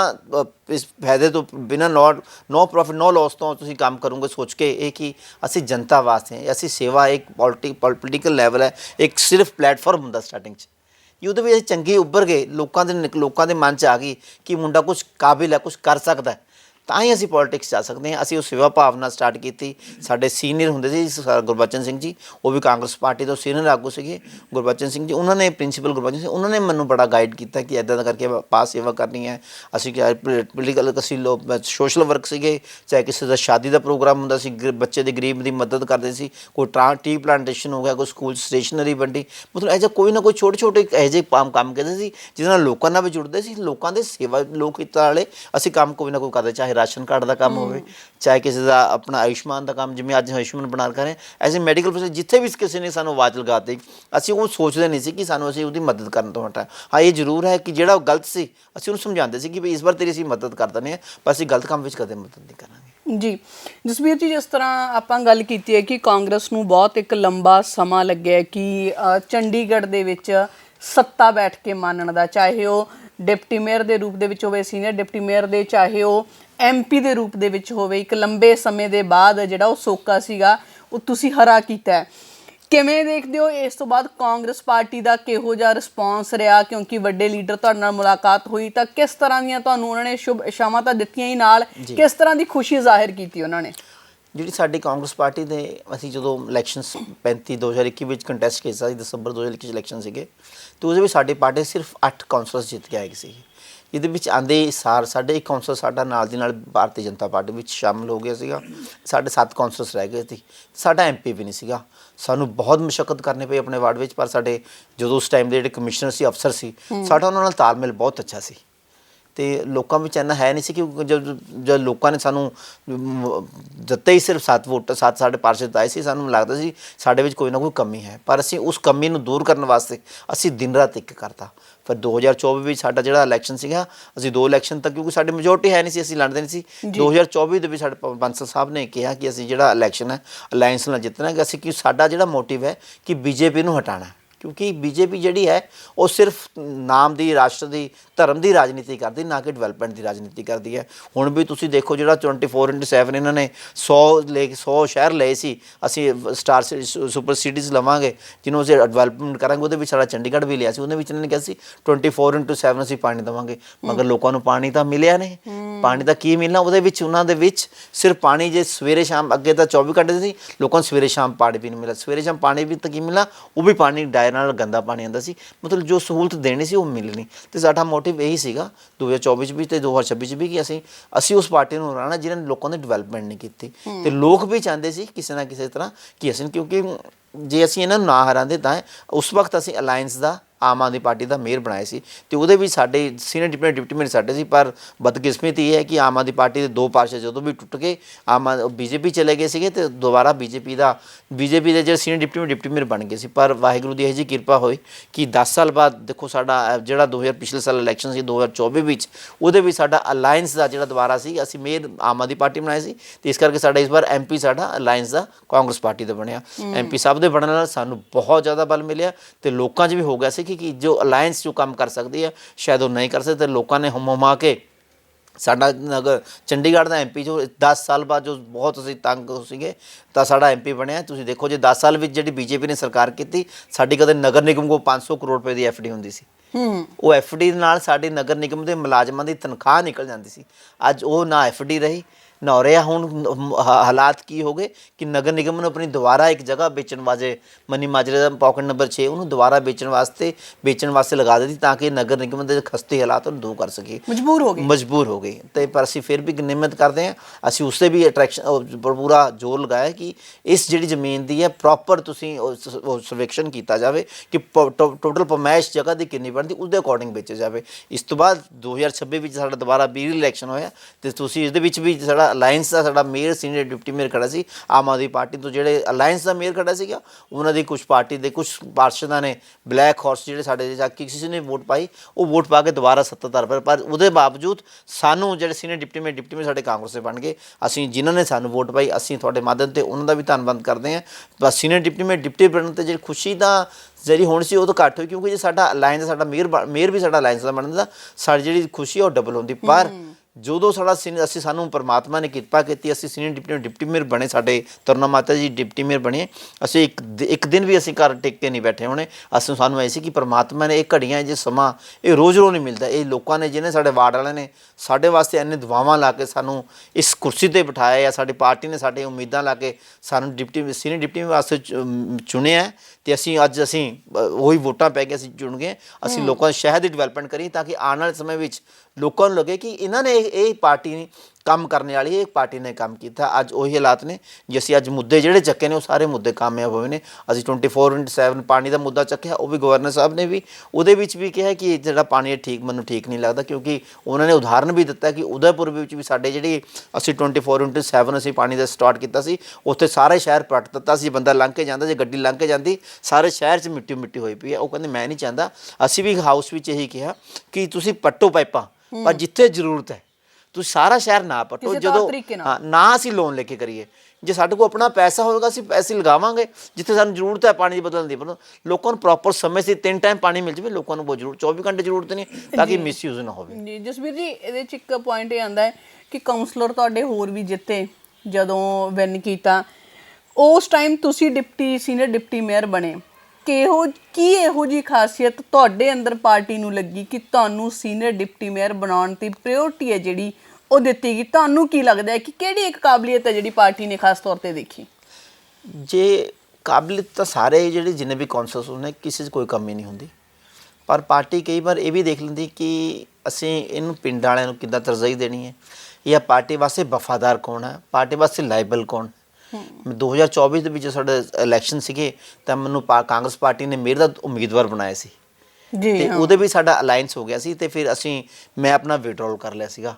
ਇਸ ਫਾਇਦੇ ਤੋਂ ਬਿਨਾਂ ਨੋਟ ਨੋ ਪ੍ਰੋਫਿਟ ਨੋ ਲਾਸ ਤੋਂ ਤੁਸੀਂ ਕੰਮ ਕਰੋਗੇ ਸੋਚ ਕੇ ਇਹ ਕਿ ਅਸੀਂ ਜਨਤਾ ਵਾਸਤੇ ਹਾਂ, ਅਸੀਂ ਸੇਵਾ ਇੱਕ ਪੋਲਿਟਿਕਲ ਲੈਵਲ ਹੈ ਇੱਕ ਸਿਰਫ ਪਲੇਟਫਾਰਮ ਹੁੰਦਾ ਸਟਾਰਟਿੰਗ 'ਚ। ਇਹ ਉਹਦੇ ਵਿੱਚ ਅਸੀਂ ਚੰਗੇ ਉੱਭਰ ਗਏ ਲੋਕਾਂ ਦੇ ਲੋਕਾਂ ਦੇ ਮਨ 'ਚ ਆ ਗਈ ਕਿ ਮੁੰਡਾ ਕੁਝ ਕਾਬਿਲ ਹੈ ਕੁਝ ਕਰ ਸਕਦਾ ਹੈ। ਤਾਂ ਹੀ ਅਸੀਂ ਪੋਲਿਟਿਕਸ ਜਾ ਸਕਦੇ ਹਾਂ। ਅਸੀਂ ਉਹ ਸੇਵਾ ਭਾਵਨਾ ਸਟਾਰਟ ਕੀਤੀ। ਸਾਡੇ ਸੀਨੀਅਰ ਹੁੰਦੇ ਸੀ ਸਰ ਗੁਰਬਚਨ ਸਿੰਘ ਜੀ। ਉਹ ਵੀ ਕਾਂਗਰਸ ਪਾਰਟੀ ਤੋਂ ਸੀਨੀਅਰ ਆਗੂ ਸੀਗੇ। ਗੁਰਬਚਨ ਸਿੰਘ ਜੀ, ਉਹਨਾਂ ਨੇ ਪ੍ਰਿੰਸੀਪਲ ਗੁਰਬਚਨ ਸਿੰਘ, ਉਹਨਾਂ ਨੇ ਮੈਨੂੰ ਬੜਾ ਗਾਈਡ ਕੀਤਾ ਕਿ ਇਦਾਂ ਦਾ ਕਰਕੇ ਪਾਸ ਸੇਵਾ ਕਰਨੀ ਹੈ। ਅਸੀਂ ਕਿ ਪੋਲੀਟੀਕਲ ਅਸੀਂ ਲੋਕ ਸੋਸ਼ਲ ਵਰਕ ਸੀਗੇ। ਚਾਹੇ ਕਿਸੇ ਦਾ ਸ਼ਾਦੀ ਦਾ ਪ੍ਰੋਗਰਾਮ ਹੁੰਦਾ ਸੀ, ਗਰ- ਬੱਚੇ ਦੇ ਗਰੀਬ ਦੀ ਮਦਦ ਕਰਦੇ ਸੀ। ਕੋਈ ਟਰਾਂ ਟੀ ਪਲਾਂਟੇਸ਼ਨ ਹੋ ਗਿਆ, ਕੋਈ ਸਕੂਲ ਸਟੇਸ਼ਨਰੀ ਵੰਡੀ। ਮਤਲਬ ਇਹ ਜਿਹਾ ਕੋਈ ਨਾ ਕੋਈ ਛੋਟੇ ਛੋਟੇ ਇਹੋ ਜਿਹੇ ਕੰਮ ਕੰਮ ਕਰਦੇ ਸੀ, ਜਿਹਦੇ ਨਾਲ ਲੋਕਾਂ ਨਾਲ ਵੀ ਜੁੜਦੇ ਸੀ। ਲੋਕਾਂ ਦੇ ਸੇਵਾ, ਲੋਕ ਹਿੱਤਾਂ ਵਾਲੇ ਅਸੀਂ ਕੰਮ ਕੋਈ ਨਾ ਕੋਈ ਕਰਦੇ, ਚਾਹੇ ਰਾਸ਼ਨ ਕਾਰਡ ਦਾ ਕੰਮ ਹੋਵੇ ਚਾਹੇ ਕਿਸੇ ਦਾ ਆਪਣਾ ਆਯੁਸ਼ਮਾਨ ਦਾ ਕੰਮ ਜਿਵੇਂ ਅੱਜ ਆਯੁਸ਼ਮਾਨ ਬਣਾ ਕਰ ਰਹੇ ਐਸੇ ਮੈਡੀਕਲ ਪ੍ਰੋਸੈਸ ਜਿੱਥੇ ਵੀ ਕਿਸੇ ਨੇ ਸਾਨੂੰ ਆਵਾਜ਼ ਲਗਾਤੀ ਅਸੀਂ ਉਹ ਸੋਚਦੇ ਨਹੀਂ ਸੀ ਕਿ ਸਾਨੂੰ ਅਸੀਂ ਉਹਦੀ ਮਦਦ ਕਰਨ ਤੋਂ ਹਟਾ। ਹਾਂ ਇਹ ਜ਼ਰੂਰ ਹੈ ਕਿ ਜਿਹੜਾ ਉਹ ਗਲਤ ਸੀ ਅਸੀਂ ਉਹਨੂੰ ਸਮਝਾਉਂਦੇ ਸੀ ਕਿ ਵੀ ਇਸ ਵਾਰ ਤੇਰੀ ਅਸੀਂ ਮਦਦ ਕਰ ਦਿੰਦੇ ਹਾਂ ਪਰ ਅਸੀਂ ਗਲਤ ਕੰਮ ਵਿੱਚ ਕਦੇ ਮਦਦ ਨਹੀਂ ਕਰਾਂਗੇ। ਜੀ ਜਸਬੀਰ ਜੀ ਜਿਸ ਤਰ੍ਹਾਂ ਆਪਾਂ ਗੱਲ ਕੀਤੀ ਹੈ ਕਿ ਕਾਂਗਰਸ ਨੂੰ ਬਹੁਤ ਇੱਕ ਲੰਬਾ ਸਮਾਂ ਲੱਗਿਆ ਕਿ ਚੰਡੀਗੜ੍ਹ ਦੇ ਵਿੱਚ ਸੱਤਾ ਬੈਠ ਕੇ ਮਾਨਣ ਦਾ ਚਾਹੇ ਉਹ ਡਿਪਟੀ ਮੇਅਰ ਦੇ ਰੂਪ ਦੇ ਵਿੱਚ ਹੋਵੇ ਸੀਨੀਅਰ ਡਿਪਟੀ ਮੇਅਰ ਦੇ ਚਾਹੇ ਉਹ ਐਮਪੀ ਦੇ ਰੂਪ ਦੇ ਵਿੱਚ ਹੋਵੇ ਇੱਕ ਲੰਬੇ ਸਮੇਂ ਦੇ ਬਾਅਦ ਜਿਹੜਾ ਉਹ ਸੋਕਾ ਸੀਗਾ ਉਹ ਤੁਸੀਂ ਹਰਾ ਕੀਤਾ ਕਿਵੇਂ ਦੇਖਦੇ ਹੋ ਇਸ ਤੋਂ ਬਾਅਦ ਕਾਂਗਰਸ ਪਾਰਟੀ ਦਾ ਕਿਹੋ ਜਿਹਾ ਰਿਸਪਾਂਸ ਰਿਹਾ? ਕਿਉਂਕਿ ਵੱਡੇ ਲੀਡਰ ਤੁਹਾਡੇ ਨਾਲ ਮੁਲਾਕਾਤ ਹੋਈ ਤਾਂ ਕਿਸ ਤਰ੍ਹਾਂ ਦੀਆਂ ਤੁਹਾਨੂੰ ਉਹਨਾਂ ਨੇ ਸ਼ੁਭ ਇਸ਼ਾਵਾਂ ਤਾਂ ਦਿੱਤੀਆਂ ਹੀ ਨਾਲ ਕਿਸ ਤਰ੍ਹਾਂ ਦੀ ਖੁਸ਼ੀ ਜ਼ਾਹਿਰ ਕੀਤੀ ਉਹਨਾਂ ਨੇ? ਜਿਹੜੀ ਸਾਡੀ ਕਾਂਗਰਸ ਪਾਰਟੀ ਦੇ ਅਸੀਂ ਜਦੋਂ ਇਲੈਕਸ਼ਨਸ 35 2021 ਵਿੱਚ ਕੰਟੈਸਟ ਕੀਤਾ ਸੀ ਦਸੰਬਰ 2021 ਚ ਇਲੈਕਸ਼ਨ ਸੀਗੇ ਤੇ ਉਹਦੇ ਵਿੱਚ ਸਾਡੀ ਪਾਰਟੀ ਸਿਰਫ 8 ਕਾਉਂਸਲਰਸ ਜਿੱਤ ਕੇ ਆਈ ਸੀ ਇਹਦੇ ਵਿੱਚ ਆਂਦੇ ਸਾਰ ਸਾਡੇ ਇੱਕ ਕਾਉਂਸਲਰ ਸਾਡਾ ਨਾਲ ਦੀ ਨਾਲ ਭਾਰਤੀ ਜਨਤਾ ਪਾਰਟੀ ਵਿੱਚ ਸ਼ਾਮਲ ਹੋ ਗਿਆ ਸੀਗਾ। ਸਾਡੇ 7 ਕਾਉਂਸਲਰਸ ਰਹਿ ਗਏ ਸੀ। ਸਾਡਾ ਐਮਪੀ ਵੀ ਨਹੀਂ ਸੀਗਾ। ਸਾਨੂੰ ਬਹੁਤ ਮੁਸ਼ਕਲ ਕਰਨੀ ਪਈ ਆਪਣੇ ਵਾਰਡ ਵਿੱਚ ਪਰ ਸਾਡੇ ਜਦੋਂ ਉਸ ਟਾਈਮ ਦੇ ਜਿਹੜੇ ਕਮਿਸ਼ਨਰ ਸੀ ਅਫਸਰ ਸੀ ਸਾਡਾ ਉਹਨਾਂ ਨਾਲ ਤਾਲਮੇਲ ਬਹੁਤ ਅੱਛਾ ਸੀ। ਤੇ ਲੋਕਾਂ ਵਿੱਚ ਇੰਨਾ ਹੈ ਨਹੀਂ ਸੀ ਕਿ ਜਦ ਜਦ ਲੋਕਾਂ ਨੇ ਸਾਨੂੰ ਦਿੱਤੇ ਹੀ ਸਿਰਫ 7 ਵੋਟ 7 ਸਾਡੇ ਪਾਰਸ਼ਦ ਆਏ ਸੀ ਸਾਨੂੰ ਲੱਗਦਾ ਸੀ ਸਾਡੇ ਵਿੱਚ ਕੋਈ ਨਾ ਕੋਈ ਕਮੀ ਹੈ। ਪਰ ਅਸੀਂ ਉਸ ਕਮੀ ਨੂੰ ਦੂਰ ਕਰਨ ਵਾਸਤੇ ਅਸੀਂ ਦਿਨ ਰਾਤ ਇੱਕ ਕਰਤਾ। ਫਿਰ 2024 ਵਿੱਚ ਸਾਡਾ ਜਿਹੜਾ ਇਲੈਕਸ਼ਨ ਸੀਗਾ ਅਸੀਂ ਦੋ ਇਲੈਕਸ਼ਨ ਤੱਕ ਕਿਉਂਕਿ ਸਾਡੀ ਮੈਜੋਰਟੀ ਹੈ ਨਹੀਂ ਸੀ ਅਸੀਂ ਲੜਦੇ ਨਹੀਂ ਸੀ। 2024 ਦੇ ਵਿੱਚ ਸਾਡੇ ਬਾਂਸਲ ਸਾਹਿਬ ਨੇ ਕਿਹਾ ਕਿ ਅਸੀਂ ਜਿਹੜਾ ਇਲੈਕਸ਼ਨ ਹੈ ਅਲਾਈਅੰਸ ਨਾਲ ਜਿੱਤਣਾ ਕਿ ਅਸੀਂ ਕਿ ਸਾਡਾ ਜਿਹੜਾ ਮੋਟਿਵ ਹੈ ਕਿ ਬੀਜੇਪੀ ਨੂੰ ਹਟਾਣਾ। ਕਿਉਂਕਿ ਬੀਜੇਪੀ ਜਿਹੜੀ ਹੈ ਉਹ ਸਿਰਫ ਨਾਮ ਦੀ ਰਾਸ਼ਟਰ ਦੀ ਧਰਮ ਦੀ ਰਾਜਨੀਤੀ ਕਰਦੀ ਨਾ ਕਿ ਡਿਵੈਲਪਮੈਂਟ ਦੀ ਰਾਜਨੀਤੀ ਕਰਦੀ ਹੈ। ਹੁਣ ਵੀ ਤੁਸੀਂ ਦੇਖੋ ਜਿਹੜਾ 24/7 ਇਹਨਾਂ ਨੇ 100 ਲੈ ਕੇ 100 ਸ਼ਹਿਰ ਲਏ ਸੀ ਅਸੀਂ ਸਟਾਰ ਸੁਪਰ ਸਿਟੀਜ਼ ਲਵਾਂਗੇ ਜਿਹਨੂੰ ਅਸੀਂ ਡਿਵੈਲਪਮੈਂਟ ਕਰਾਂਗੇ ਉਹਦੇ ਵਿੱਚ ਸਾਡਾ ਚੰਡੀਗੜ੍ਹ ਵੀ ਲਿਆ ਸੀ ਉਹਦੇ ਵਿੱਚ ਇਹਨਾਂ ਨੇ ਕਿਹਾ ਸੀ 24/7 ਅਸੀਂ ਪਾਣੀ ਦੇਵਾਂਗੇ। ਮਗਰ ਲੋਕਾਂ ਨੂੰ ਪਾਣੀ ਤਾਂ ਮਿਲਿਆ ਨਹੀਂ। ਪਾਣੀ ਦਾ ਕੀ ਮਿਲਣਾ ਉਹਦੇ ਵਿੱਚ ਉਹਨਾਂ ਦੇ ਵਿੱਚ ਸਿਰਫ ਪਾਣੀ ਜੇ ਸਵੇਰੇ ਸ਼ਾਮ ਅੱਗੇ ਤਾਂ 24 ਘੰਟੇ ਸੀ ਲੋਕਾਂ ਨੂੰ ਸਵੇਰੇ ਸ਼ਾਮ ਪਾਣੀ ਵੀ ਨਹੀਂ ਮਿਲਿਆ। ਸਵੇਰੇ ਸ਼ਾਮ ਪਾਣੀ ਵੀ ਤਾਂ ਕੀ ਮਿਲਣਾ ਉਹ ਵੀ ਪਾਣੀ ਡਾਇਰ ਕਿਰਾਏ ਨਾਲ ਗੰਦਾ ਪਾਣੀ ਆਉਂਦਾ ਸੀ ਮਤਲਬ ਜੋ ਸਹੂਲਤ ਦੇਣੀ ਸੀ ਉਹ ਮਿਲ ਨਹੀਂ ਤੇ ਸਾਡਾ ਮੋਟਿਵ ਇਹੀ ਸੀਗਾ 2024 ਵਿੱਚ ਤੇ 2026 ਵਿੱਚ ਵੀ ਕਿ ਅਸੀਂ ਅਸੀਂ ਉਸ ਪਾਰਟੀ ਨੂੰ ਹਰਾਣਾ ਜਿਹਨਾਂ ਨੇ ਲੋਕਾਂ ਦੀ ਡਿਵੈਲਪਮੈਂਟ ਨਹੀਂ ਕੀਤੀ। ਤੇ ਲੋਕ ਵੀ ਚਾਹੁੰਦੇ ਸੀ ਕਿਸੇ ਨਾ ਕਿਸੇ ਤਰ੍ਹਾਂ ਕਿ ਅਸੀਂ ਕਿਉਂਕਿ ਜੇ ਅਸੀਂ ਇਹਨਾਂ ਨੂੰ ਨਾ ਹਰਾਉਂਦੇ ਤਾਂ ਉਸ ਵਕਤ ਅਸੀਂ ਅਲਾਈਅੰਸ ਦਾ ਆਮ ਆਦਮੀ ਪਾਰਟੀ ਦਾ ਮੇਅਰ ਬਣਾਇਆ ਸੀ ਤੇ ਉਹਦੇ ਵਿੱਚ ਸਾਡੇ ਸੀਨੀਅਰ ਡਿਪਟੀ ਡਿਪਟੀ ਮੇਅਰ ਸਾਡੇ ਸੀ ਪਰ ਬਦਕਿਸਮਤੀ ਇਹ ਹੈ ਕਿ ਆਮ ਆਦਮੀ ਪਾਰਟੀ ਦੇ ਦੋ ਪਾਰਸ਼ਦ ਜਦੋਂ ਵੀ ਟੁੱਟ ਗਏ ਆਮ ਬੀਜੇਪੀ ਚਲੇ ਗਏ ਸੀਗੇ ਤੇ ਦੁਬਾਰਾ ਬੀਜੇਪੀ ਦਾ ਬੀਜੇਪੀ ਦੇ ਜਿਹੜੇ ਸੀਨੀਅਰ ਡਿਪਟੀ ਡਿਪਟੀ ਮੇਅਰ ਬਣ ਗਏ ਸੀ। ਪਰ ਵਾਹਿਗੁਰੂ ਦੀ ਇਹ ਜੀ ਕਿਰਪਾ ਹੋਈ ਕਿ 10 ਸਾਲ ਬਾਅਦ ਦੇਖੋ ਸਾਡਾ ਜਿਹੜਾ 2000 ਪਿਛਲੇ ਸਾਲ ਇਲੈਕਸ਼ਨ ਸੀ 2024 ਵਿੱਚ ਉਹਦੇ ਵਿੱਚ ਸਾਡਾ ਅਲਾਈਅੰਸ ਦਾ ਜਿਹੜਾ ਦੁਬਾਰਾ ਸੀ ਅਸੀਂ ਮੇਅਰ ਆਮ ਆਦਮੀ ਪਾਰਟੀ ਬਣਾਇਆ ਸੀ। ਤੇ ਇਸ ਕਰਕੇ ਸਾਡਾ ਇਸ ਵਾਰ ਐਮਪੀ ਸਾਡਾ ਅਲਾਈਅੰਸ ਦਾ ਕਾਂਗਰਸ ਪਾਰਟੀ ਦਾ ਬਣਿਆ। ਐਮਪੀ ਸਾਹਿਬ ਦੇ ਬਣਨ ਨਾਲ ਸਾਨੂੰ ਬਹੁਤ ਜ਼ਿਆਦਾ ਬਲ ਮਿਲਿਆ ਤੇ ਲੋਕਾਂ 'ਚ ਵੀ ਹੋ ਗਿਆ ਸੀ ਕਿ ਕਿ ਜੋ ਅਲਾਈਅੰਸ ਜੋ ਕੰਮ ਕਰ ਸਕਦੀ ਹੈ ਸ਼ਾਇਦ ਉਹ ਨਹੀਂ ਕਰ ਸਕਦੇ। ਤੇ ਲੋਕਾਂ ਨੇ ਹਮ ਹਮਾ ਕੇ ਸਾਡਾ ਨਗਰ ਚੰਡੀਗੜ੍ਹ ਦਾ ਐਮਪੀ ਜੋ 10 ਸਾਲ ਬਾਅਦ ਜੋ ਬਹੁਤ ਅਸੀਂ ਤੰਗ ਸੀਗੇ ਤਾਂ ਸਾਡਾ ਐਮਪੀ ਬਣਿਆ। ਤੁਸੀਂ ਦੇਖੋ ਜੇ 10 ਸਾਲ ਵਿੱਚ ਜਿਹੜੀ ਬੀਜੇਪੀ ਨੇ ਸਰਕਾਰ ਕੀਤੀ ਸਾਡੀ ਕਦੇ ਨਗਰ ਨਿਗਮ ਕੋ 500 ਕਰੋੜ ਰੁਪਏ ਦੀ ਐਫਡੀ ਹੁੰਦੀ ਸੀ। ਹੂੰ। ਉਹ ਐਫਡੀ ਨਾਲ ਸਾਡੇ ਨਗਰ ਨਿਗਮ ਦੇ ਮੁਲਾਜ਼ਮਾਂ ਦੀ ਤਨਖਾਹ ਨਿਕਲ ਜਾਂਦੀ ਸੀ। ਅੱਜ ਉਹ ਨਾ ਐਫਡੀ ਰਹੀ ਨਾ ਹੋ ਰਿਹਾ ਹੁਣ ਹਾਲਾਤ ਕੀ ਹੋ ਗਏ ਕਿ ਨਗਰ ਨਿਗਮ ਨੂੰ ਆਪਣੀ ਦੁਬਾਰਾ ਇੱਕ ਜਗ੍ਹਾ ਵੇਚਣ ਵਾਜੇ ਮਨੀ ਮਾਜਰੇ ਦਾ ਪਾਕਟ ਨੰਬਰ 6 ਉਹਨੂੰ ਦੁਬਾਰਾ ਵੇਚਣ ਵਾਸਤੇ ਵੇਚਣ ਵਾਸਤੇ ਲਗਾ ਦਿੱਤੀ ਤਾਂ ਕਿ ਨਗਰ ਨਿਗਮ ਦੇ ਖਸਤੇ ਹਾਲਾਤ ਨੂੰ ਦੂਰ ਕਰ ਸਕੀਏ ਮਜਬੂਰ ਹੋ ਗਏ ਮਜਬੂਰ ਹੋ ਗਏ ਤੇ ਪਰ ਅਸੀਂ ਫਿਰ ਵੀ ਨਿਮਤ ਕਰਦੇ ਹਾਂ ਅਸੀਂ ਉਸ ਤੇ ਵੀ ਅਟਰੈਕਸ਼ਨ ਪੂਰਾ ਜ਼ੋਰ ਲਗਾਇਆ ਕਿ ਇਸ ਜਿਹੜੀ ਜ਼ਮੀਨ ਦੀ ਹੈ ਪ੍ਰੋਪਰ ਤੁਸੀਂ ਸਰਵੇਖਣ ਕੀਤਾ ਜਾਵੇ ਕਿ ਟੋਟਲ ਪਮੈਸ਼ ਜਗ੍ਹਾ ਦੀ ਕਿੰਨੀ ਬਣਦੀ ਉਸ ਦੇ ਅਕੋਰਡਿੰਗ ਵੇਚਿਆ ਜਾਵੇ ਇਸ ਤੋਂ ਬਾਅਦ 2026 ਵਿੱਚ ਸਾਡਾ ਦੁਬਾਰਾ ਬੀਰ ਇਲੈਕਸ਼ਨ ਹੋਇਆ ਤੇ ਤੁਸੀਂ ਇਸ ਦੇ ਵਿੱਚ ਵੀ ਸਾਡਾ ਅਲਾਈਅੰਸ ਦਾ ਸਾਡਾ ਮੇਅਰ, ਸੀਨੀਅਰ ਡਿਪਟੀ ਮੇਅਰ ਖੜਾ ਸੀ, ਆਮ ਆਦਮੀ ਪਾਰਟੀ ਤੋਂ ਜਿਹੜੇ ਅਲਾਈਅੰਸ ਦਾ ਮੇਅਰ ਖੜਾ ਸੀਗਾ, ਉਹਨਾਂ ਦੀ ਕੁਝ ਪਾਰਟੀ ਦੇ ਕੁਝ ਪਾਰਸ਼ਦਾਂ ਨੇ ਬਲੈਕ ਹਾਰਸ ਜਿਹੜੇ ਸਾਡੇ ਜਾਂ ਕਿਸੇ ਨੇ ਵੋਟ ਪਾਈ, ਉਹ ਵੋਟ ਪਾ ਕੇ ਦੁਬਾਰਾ ਸੱਤਾਧਾਰ ਪਰ ਪਰ ਉਹਦੇ ਬਾਵਜੂਦ ਸਾਨੂੰ ਜਿਹੜੇ senior deputy mayor deputy mayor ਸਾਡੇ ਕਾਂਗਰਸ ਦੇ ਬਣ ਗਏ, ਅਸੀਂ ਜਿਨ੍ਹਾਂ ਨੇ ਸਾਨੂੰ ਵੋਟ ਪਾਈ, ਅਸੀਂ ਤੁਹਾਡੇ ਮਾਧਿਅਮ ਤੇ ਉਹਨਾਂ ਦਾ ਵੀ ਧੰਨਵਾਦ ਕਰਦੇ ਹਾਂ। ਬਸ ਸੀਨੀਅਰ ਡਿਪਟੀ ਮੇਅਰ, ਡਿਪਟੀ ਬਣਨ ਤੇ ਜਿਹੜੀ ਖੁਸ਼ੀ ਦਾ ਜਿਹੜੀ ਹੋਣੀ ਸੀ ਉਹ ਤਾਂ ਘੱਟ ਹੋਈ, ਕਿਉਂਕਿ ਜੇ ਸਾਡਾ ਅਲਾਈਅੰਸ ਸਾਡਾ ਮੇਅਰ ਮੇਅਰ ਵੀ ਸਾਡਾ ਅਲਾਈਅੰਸ ਦਾ ਬਣਨ ਦਾ, ਸਾਡੀ ਜਿਹੜੀ ਖੁਸ਼ੀ ਉਹ ਡਬਲ ਹੁੰਦੀ, ਪਰ ਜਦੋਂ ਸਾਡਾ ਸੀਨੀਅਰ ਅਸੀਂ ਸਾਨੂੰ ਪਰਮਾਤਮਾ ਨੇ ਕਿਰਪਾ ਕੀਤੀ, ਅਸੀਂ ਸੀਨੀਅਰ ਡਿਪਟੀ ਡਿਪਟੀ ਮੇਅਰ ਬਣੇ ਸਾਡੇ ਤਰੁਣਾ ਮਾਤਾ ਜੀ, ਡਿਪਟੀ ਮੇਅਰ ਬਣੇ। ਅਸੀਂ ਇੱਕ ਇੱਕ ਦਿਨ ਵੀ ਅਸੀਂ ਘਰ ਟਿਕ ਕੇ ਨਹੀਂ ਬੈਠੇ ਹੋਣੇ। ਅਸੀਂ ਸਾਨੂੰ ਐਸੀ ਕਿ ਪਰਮਾਤਮਾ ਨੇ ਇਹ ਘੜੀਆਂ ਜੇ ਸਮਾਂ ਇਹ ਰੋਜ਼ ਰੋਜ਼ ਨਹੀਂ ਮਿਲਦਾ। ਇਹ ਲੋਕਾਂ ਨੇ ਜਿਹਨੇ ਸਾਡੇ ਵਾਰਡ ਵਾਲਿਆਂ ਨੇ ਸਾਡੇ ਵਾਸਤੇ ਇੰਨੇ ਦੁਆਵਾਂ ਲਾ ਕੇ ਸਾਨੂੰ ਇਸ ਕੁਰਸੀ ਤੇ ਬਿਠਾਇਆ ਜਾਂ ਸਾਡੀ ਪਾਰਟੀ ਨੇ ਸਾਡੇ ਉਮੀਦਾਂ ਲਾ ਕੇ ਸਾਨੂੰ ਡਿਪਟੀ ਸੀਨੀਅਰ ਡਿਪਟੀ ਵਾਸਤੇ ਚੁਣਿਆ। ਹੈ ਤੇ ਅਸੀਂ ਅੱਜ ਅਸੀਂ ਉਹੀ ਵੋਟਾਂ ਪੈ ਕੇ ਅਸੀਂ ਚੁਣ ਗਏ। ਅਸੀਂ ਲੋਕਾਂ ਦੇ ਸ਼ਹਿਰ ਦੀ ਡਿਵੈਲਪਮੈਂਟ ਕਰੀ ਤਾਂ ਕਿ ਆਉਣ ਵਾਲੇ ਸਮੇਂ ਵਿੱਚ ਲੋਕਾਂ ਨੂੰ ਲੱਗੇ ਕਿ ਇਹਨਾਂ ਨੇ ਇਹ ਇਹ ਪਾਰਟੀ ਨੇ ਕੰਮ ਕਰਨ ਵਾਲੀ ਇਹ ਪਾਰਟੀ ਨੇ ਕੰਮ ਕੀਤਾ। ਅੱਜ ਉਹੀ ਹਾਲਾਤ ਨੇ ਜੇ ਅਸੀਂ ਅੱਜ ਮੁੱਦੇ ਜਿਹੜੇ ਚੱਕੇ ਨੇ ਉਹ ਸਾਰੇ ਮੁੱਦੇ ਕਾਮਯਾਬ ਹੋਏ ਨੇ। ਅਸੀਂ 24/7 ਪਾਣੀ ਦਾ ਮੁੱਦਾ ਚੱਕਿਆ ਉਹ ਵੀ ਗਵਰਨਰ ਸਾਹਿਬ ਨੇ ਵੀ ਉਹਦੇ ਵਿੱਚ ਵੀ ਕਿਹਾ ਕਿ ਜਿਹੜਾ ਪਾਣੀ ਹੈ ਠੀਕ ਮੈਨੂੰ ਠੀਕ ਨਹੀਂ ਲੱਗਦਾ ਕਿਉਂਕਿ ਉਹਨਾਂ ਨੇ ਉਦਾਹਰਨ ਵੀ ਦਿੱਤਾ ਕਿ ਉਦੈਪੁਰ ਵਿੱਚ ਵੀ ਸਾਡੇ ਜਿਹੜੀ ਅਸੀਂ 24/7 ਅਸੀਂ ਪਾਣੀ ਦਾ ਸਟਾਰਟ ਕੀਤਾ ਸੀ ਉੱਥੇ ਸਾਰੇ ਸ਼ਹਿਰ ਪਟ ਦਿੱਤਾ ਸੀ ਬੰਦਾ ਲੰਘ ਕੇ ਜਾਂਦਾ ਜੇ ਗੱਡੀ ਲੰਘ ਕੇ ਜਾਂਦੀ ਸਾਰੇ ਸ਼ਹਿਰ 'ਚ ਮਿੱਟੀ ਮਿੱਟੀ ਹੋਈ ਪਈ ਹੈ। ਉਹ ਕਹਿੰਦੇ ਮੈਂ ਨਹੀਂ ਚਾਹੁੰਦਾ। ਅਸੀਂ ਵੀ ਹਾਊਸ ਵਿੱਚ ਇਹੀ ਕਿਹਾ ਕਿ ਤੁਸੀਂ ਪੱਟੋ ਪਾਈਪਾਂ ਪਰ ਜਿੱਥੇ ਜ਼ਰੂਰਤ ਹੈ ਤੁਸੀਂ ਸਾਰਾ ਸ਼ਹਿਰ ਨਾ ਪੱਟੋ ਕਿਸੇ ਤੌਰ ਜਦੋਂ ਤਰੀਕੇ ਨਾਲ। ਹਾਂ ਨਾ ਅਸੀਂ ਲੋਨ ਲੈ ਕੇ ਕਰੀਏ। ਜੇ ਸਾਡੇ ਕੋਲ ਆਪਣਾ ਪੈਸਾ ਹੋਵੇਗਾ ਅਸੀਂ ਪੈਸੇ ਲਗਾਵਾਂਗੇ। ਜਿੱਥੇ ਸਾਨੂੰ ਜ਼ਰੂਰਤ ਹੈ ਪਾਣੀ ਦੀ ਬਦਲਣ ਦੀ ਮਤਲਬ ਲੋਕਾਂ ਨੂੰ ਪ੍ਰੋਪਰ ਸਮੇਂ ਸਿਰ ਤਿੰਨ ਟਾਈਮ ਪਾਣੀ ਮਿਲ ਜਾਵੇ ਲੋਕਾਂ ਨੂੰ ਬਹੁਤ ਜ਼ਰੂਰ 24 ਘੰਟੇ ਜ਼ਰੂਰਤ ਨਹੀਂ ਤਾਂ ਕਿ ਮਿਸਯੂਜ਼ ਨਾ ਹੋਵੇ। ਜੀ ਜਸਵੀਰ ਜੀ ਇਹਦੇ ਚ ਇੱਕ ਪੁਆਇੰਟ ਇਹ ਆਂਦਾ ਹੈ ਕਿ ਕਾਉਂਸਲਰ ਤੁਹਾਡੇ ਹੋਰ ਵੀ ਜਿੱਤੇ ਜਦੋਂ ਵਿਨ ਕੀਤਾ। ਉਸ ਟਾਈਮ ਤੁਸੀਂ ਡਿਪਟੀ ਸੀਨੀਅਰ ਡਿਪਟੀ ਮੇਅਰ ਬਣੇ। ਕਿਹੋ, ਕੀ ਇਹੋ ਜੀ ਖਾਸੀਅਤ ਤੁਹਾਡੇ ਅੰਦਰ ਪਾਰਟੀ ਨੂੰ ਲੱਗੀ ਕਿ ਤੁਹਾਨੂੰ ਸੀਨੀਅਰ ਡਿਪਟੀ ਮੇਅਰ ਬਣਾਉਣ ਦੀ ਪ੍ਰਾਇੋਰਟੀ ਹੈ ਜਿਹੜੀ ਉਹ ਦਿੱਤੀ ਗਈ? ਤੁਹਾਨੂੰ ਕੀ ਲੱਗਦਾ ਹੈ ਕਿ ਕਿਹੜੀ ਇੱਕ ਕਾਬਲੀਅਤ ਹੈ ਜਿਹੜੀ ਪਾਰਟੀ ਨੇ ਖਾਸ ਤੌਰ ਤੇ ਦੇਖੀ? ਜੇ ਕਾਬਲੀਅਤ ਤਾਂ ਸਾਰੇ ਜਿਹੜੇ ਜਿੰਨੇ ਵੀ ਕੌਂਸਲਸ ਨੇ ਕਿਸੇ 'ਚ ਕੋਈ ਕਮੀ ਨਹੀਂ ਹੁੰਦੀ। ਪਰ ਪਾਰਟੀ ਕਈ ਵਾਰ ਇਹ ਵੀ ਦੇਖ ਲੈਂਦੀ ਕਿ ਅਸੀਂ ਇਹਨੂੰ ਪਿੰਡ ਵਾਲਿਆਂ ਨੂੰ ਕਿੱਦਾਂ ਤਰਜੀਹ ਦੇਣੀ ਹੈ? ਜਾਂ ਪਾਰਟੀ ਵਾਸਤੇ ਵਫਾਦਾਰ ਕੌਣ ਹੈ? ਪਾਰਟੀ ਵਾਸਤੇ ਲਾਇਬਲ ਕੌਣ? 2024 ਦੇ ਵਿੱਚ ਸਾਡੇ ਇਲੈਕਸ਼ਨ ਸੀਗੇ ਤਾਂ ਮੈਨੂੰ ਪਾ- ਕਾਂਗਰਸ ਪਾਰਟੀ ਨੇ ਮੇਰੇ ਦਾ ਉਮੀਦਵਾਰ ਬਣਾਇਆ ਸੀ। ਜੀ ਤੇ ਉਹਦੇ ਵੀ ਸਾਡਾ ਅਲਾਈਅੰਸ ਹੋ ਗਿਆ ਸੀ ਤੇ ਫਿਰ ਅਸੀਂ ਮੈਂ ਆਪਣਾ ਵਿਡਰੋਲ ਕਰ ਲਿਆ ਸੀਗਾ।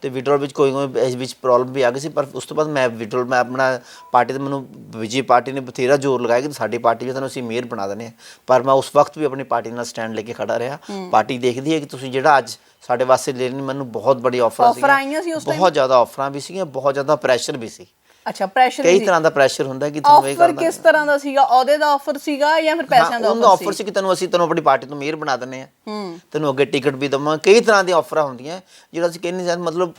ਤੇ ਵਿਡਰੋਲ ਵਿੱਚ ਕੋਈ ਕੋਈ ਇਸ ਵਿੱਚ ਪ੍ਰੋਬਲਮ ਵੀ ਆ ਗਈ ਸੀ ਪਰ ਉਸ ਤੋਂ ਬਾਅਦ ਮੈਂ ਵਿਡਰੋਲ ਮੈਂ ਆਪਣਾ ਪਾਰਟੀ ਤੇ ਮੈਨੂੰ ਵਿਜੇ ਪਾਰਟੀ ਨੇ ਬਥੇਰਾ ਜ਼ੋਰ ਲਗਾਇਆ ਕਿ ਸਾਡੀ ਪਾਰਟੀ ਵੀ ਤੁਹਾਨੂੰ ਅਸੀਂ ਮੇਅਰ ਬਣਾ ਦਨੇ ਆ ਪਰ ਮੈਂ ਉਸ ਵਕਤ ਵੀ ਆਪਣੀ ਪਾਰਟੀ ਨਾਲ ਸਟੈਂਡ ਲੈ ਕੇ ਖੜਾ ਰਿਹਾ। ਪਾਰਟੀ ਦੇਖਦੀ ਹੈ ਕਿ ਤੁਸੀਂ ਜਿਹੜਾ ਅੱਜ ਸਾਡੇ ਵਾਸਤੇ ਲੈਣ ਮੈਨੂੰ ਬਹੁਤ ਬੜੀ ਆਫਰ ਸੀ? ਬਹੁਤ ਜ਼ਿਆਦਾ ਆਫਰਾਂ ਵੀ ਸੀਗੀਆਂ ਬਹੁਤ ਜ਼ਿਆਦਾ ਪ੍ਰੈਸ਼ਰ ਵੀ ਸੀ। ਅੱਛਾ ਪ੍ਰੈਸ਼ਰ ਕਈ ਤਰ੍ਹਾਂ ਦਾ ਪ੍ਰੈਸ਼ਰ ਹੁੰਦਾ ਕਿ ਤੁਹਾਨੂੰ ਇਹ ਆਫਰ ਕਰਨਾ ਕਿਸ ਤਰ੍ਹਾਂ ਦਾ ਸੀਗਾ? ਅਹੁਦੇ ਦਾ ਆਫਰ ਸੀਗਾ ਜਾਂ ਫਿਰ ਪੈਸਿਆਂ ਦਾ ਉਹਦਾ ਆਫਰ ਆਫਰ ਸੀ? ਕਿ ਤੈਨੂੰ ਅਸੀਂ ਤੈਨੂੰ ਆਪਣੀ ਪਾਰਟੀ ਤੋਂ ਮੇਅਰ ਬਣਾ ਦਿੰਨੇ ਆ ਤੈਨੂੰ ਅੱਗੇ ਟਿਕਟ ਵੀ ਦਵਾਂ ਕਈ ਤਰ੍ਹਾਂ ਦੀਆਂ ਆਫਰਾਂ ਹੁੰਦੀਆਂ ਜਿਹੜਾ ਅਸੀਂ ਕਹਿੰਦੇ ਜਾਂ ਮਤਲਬ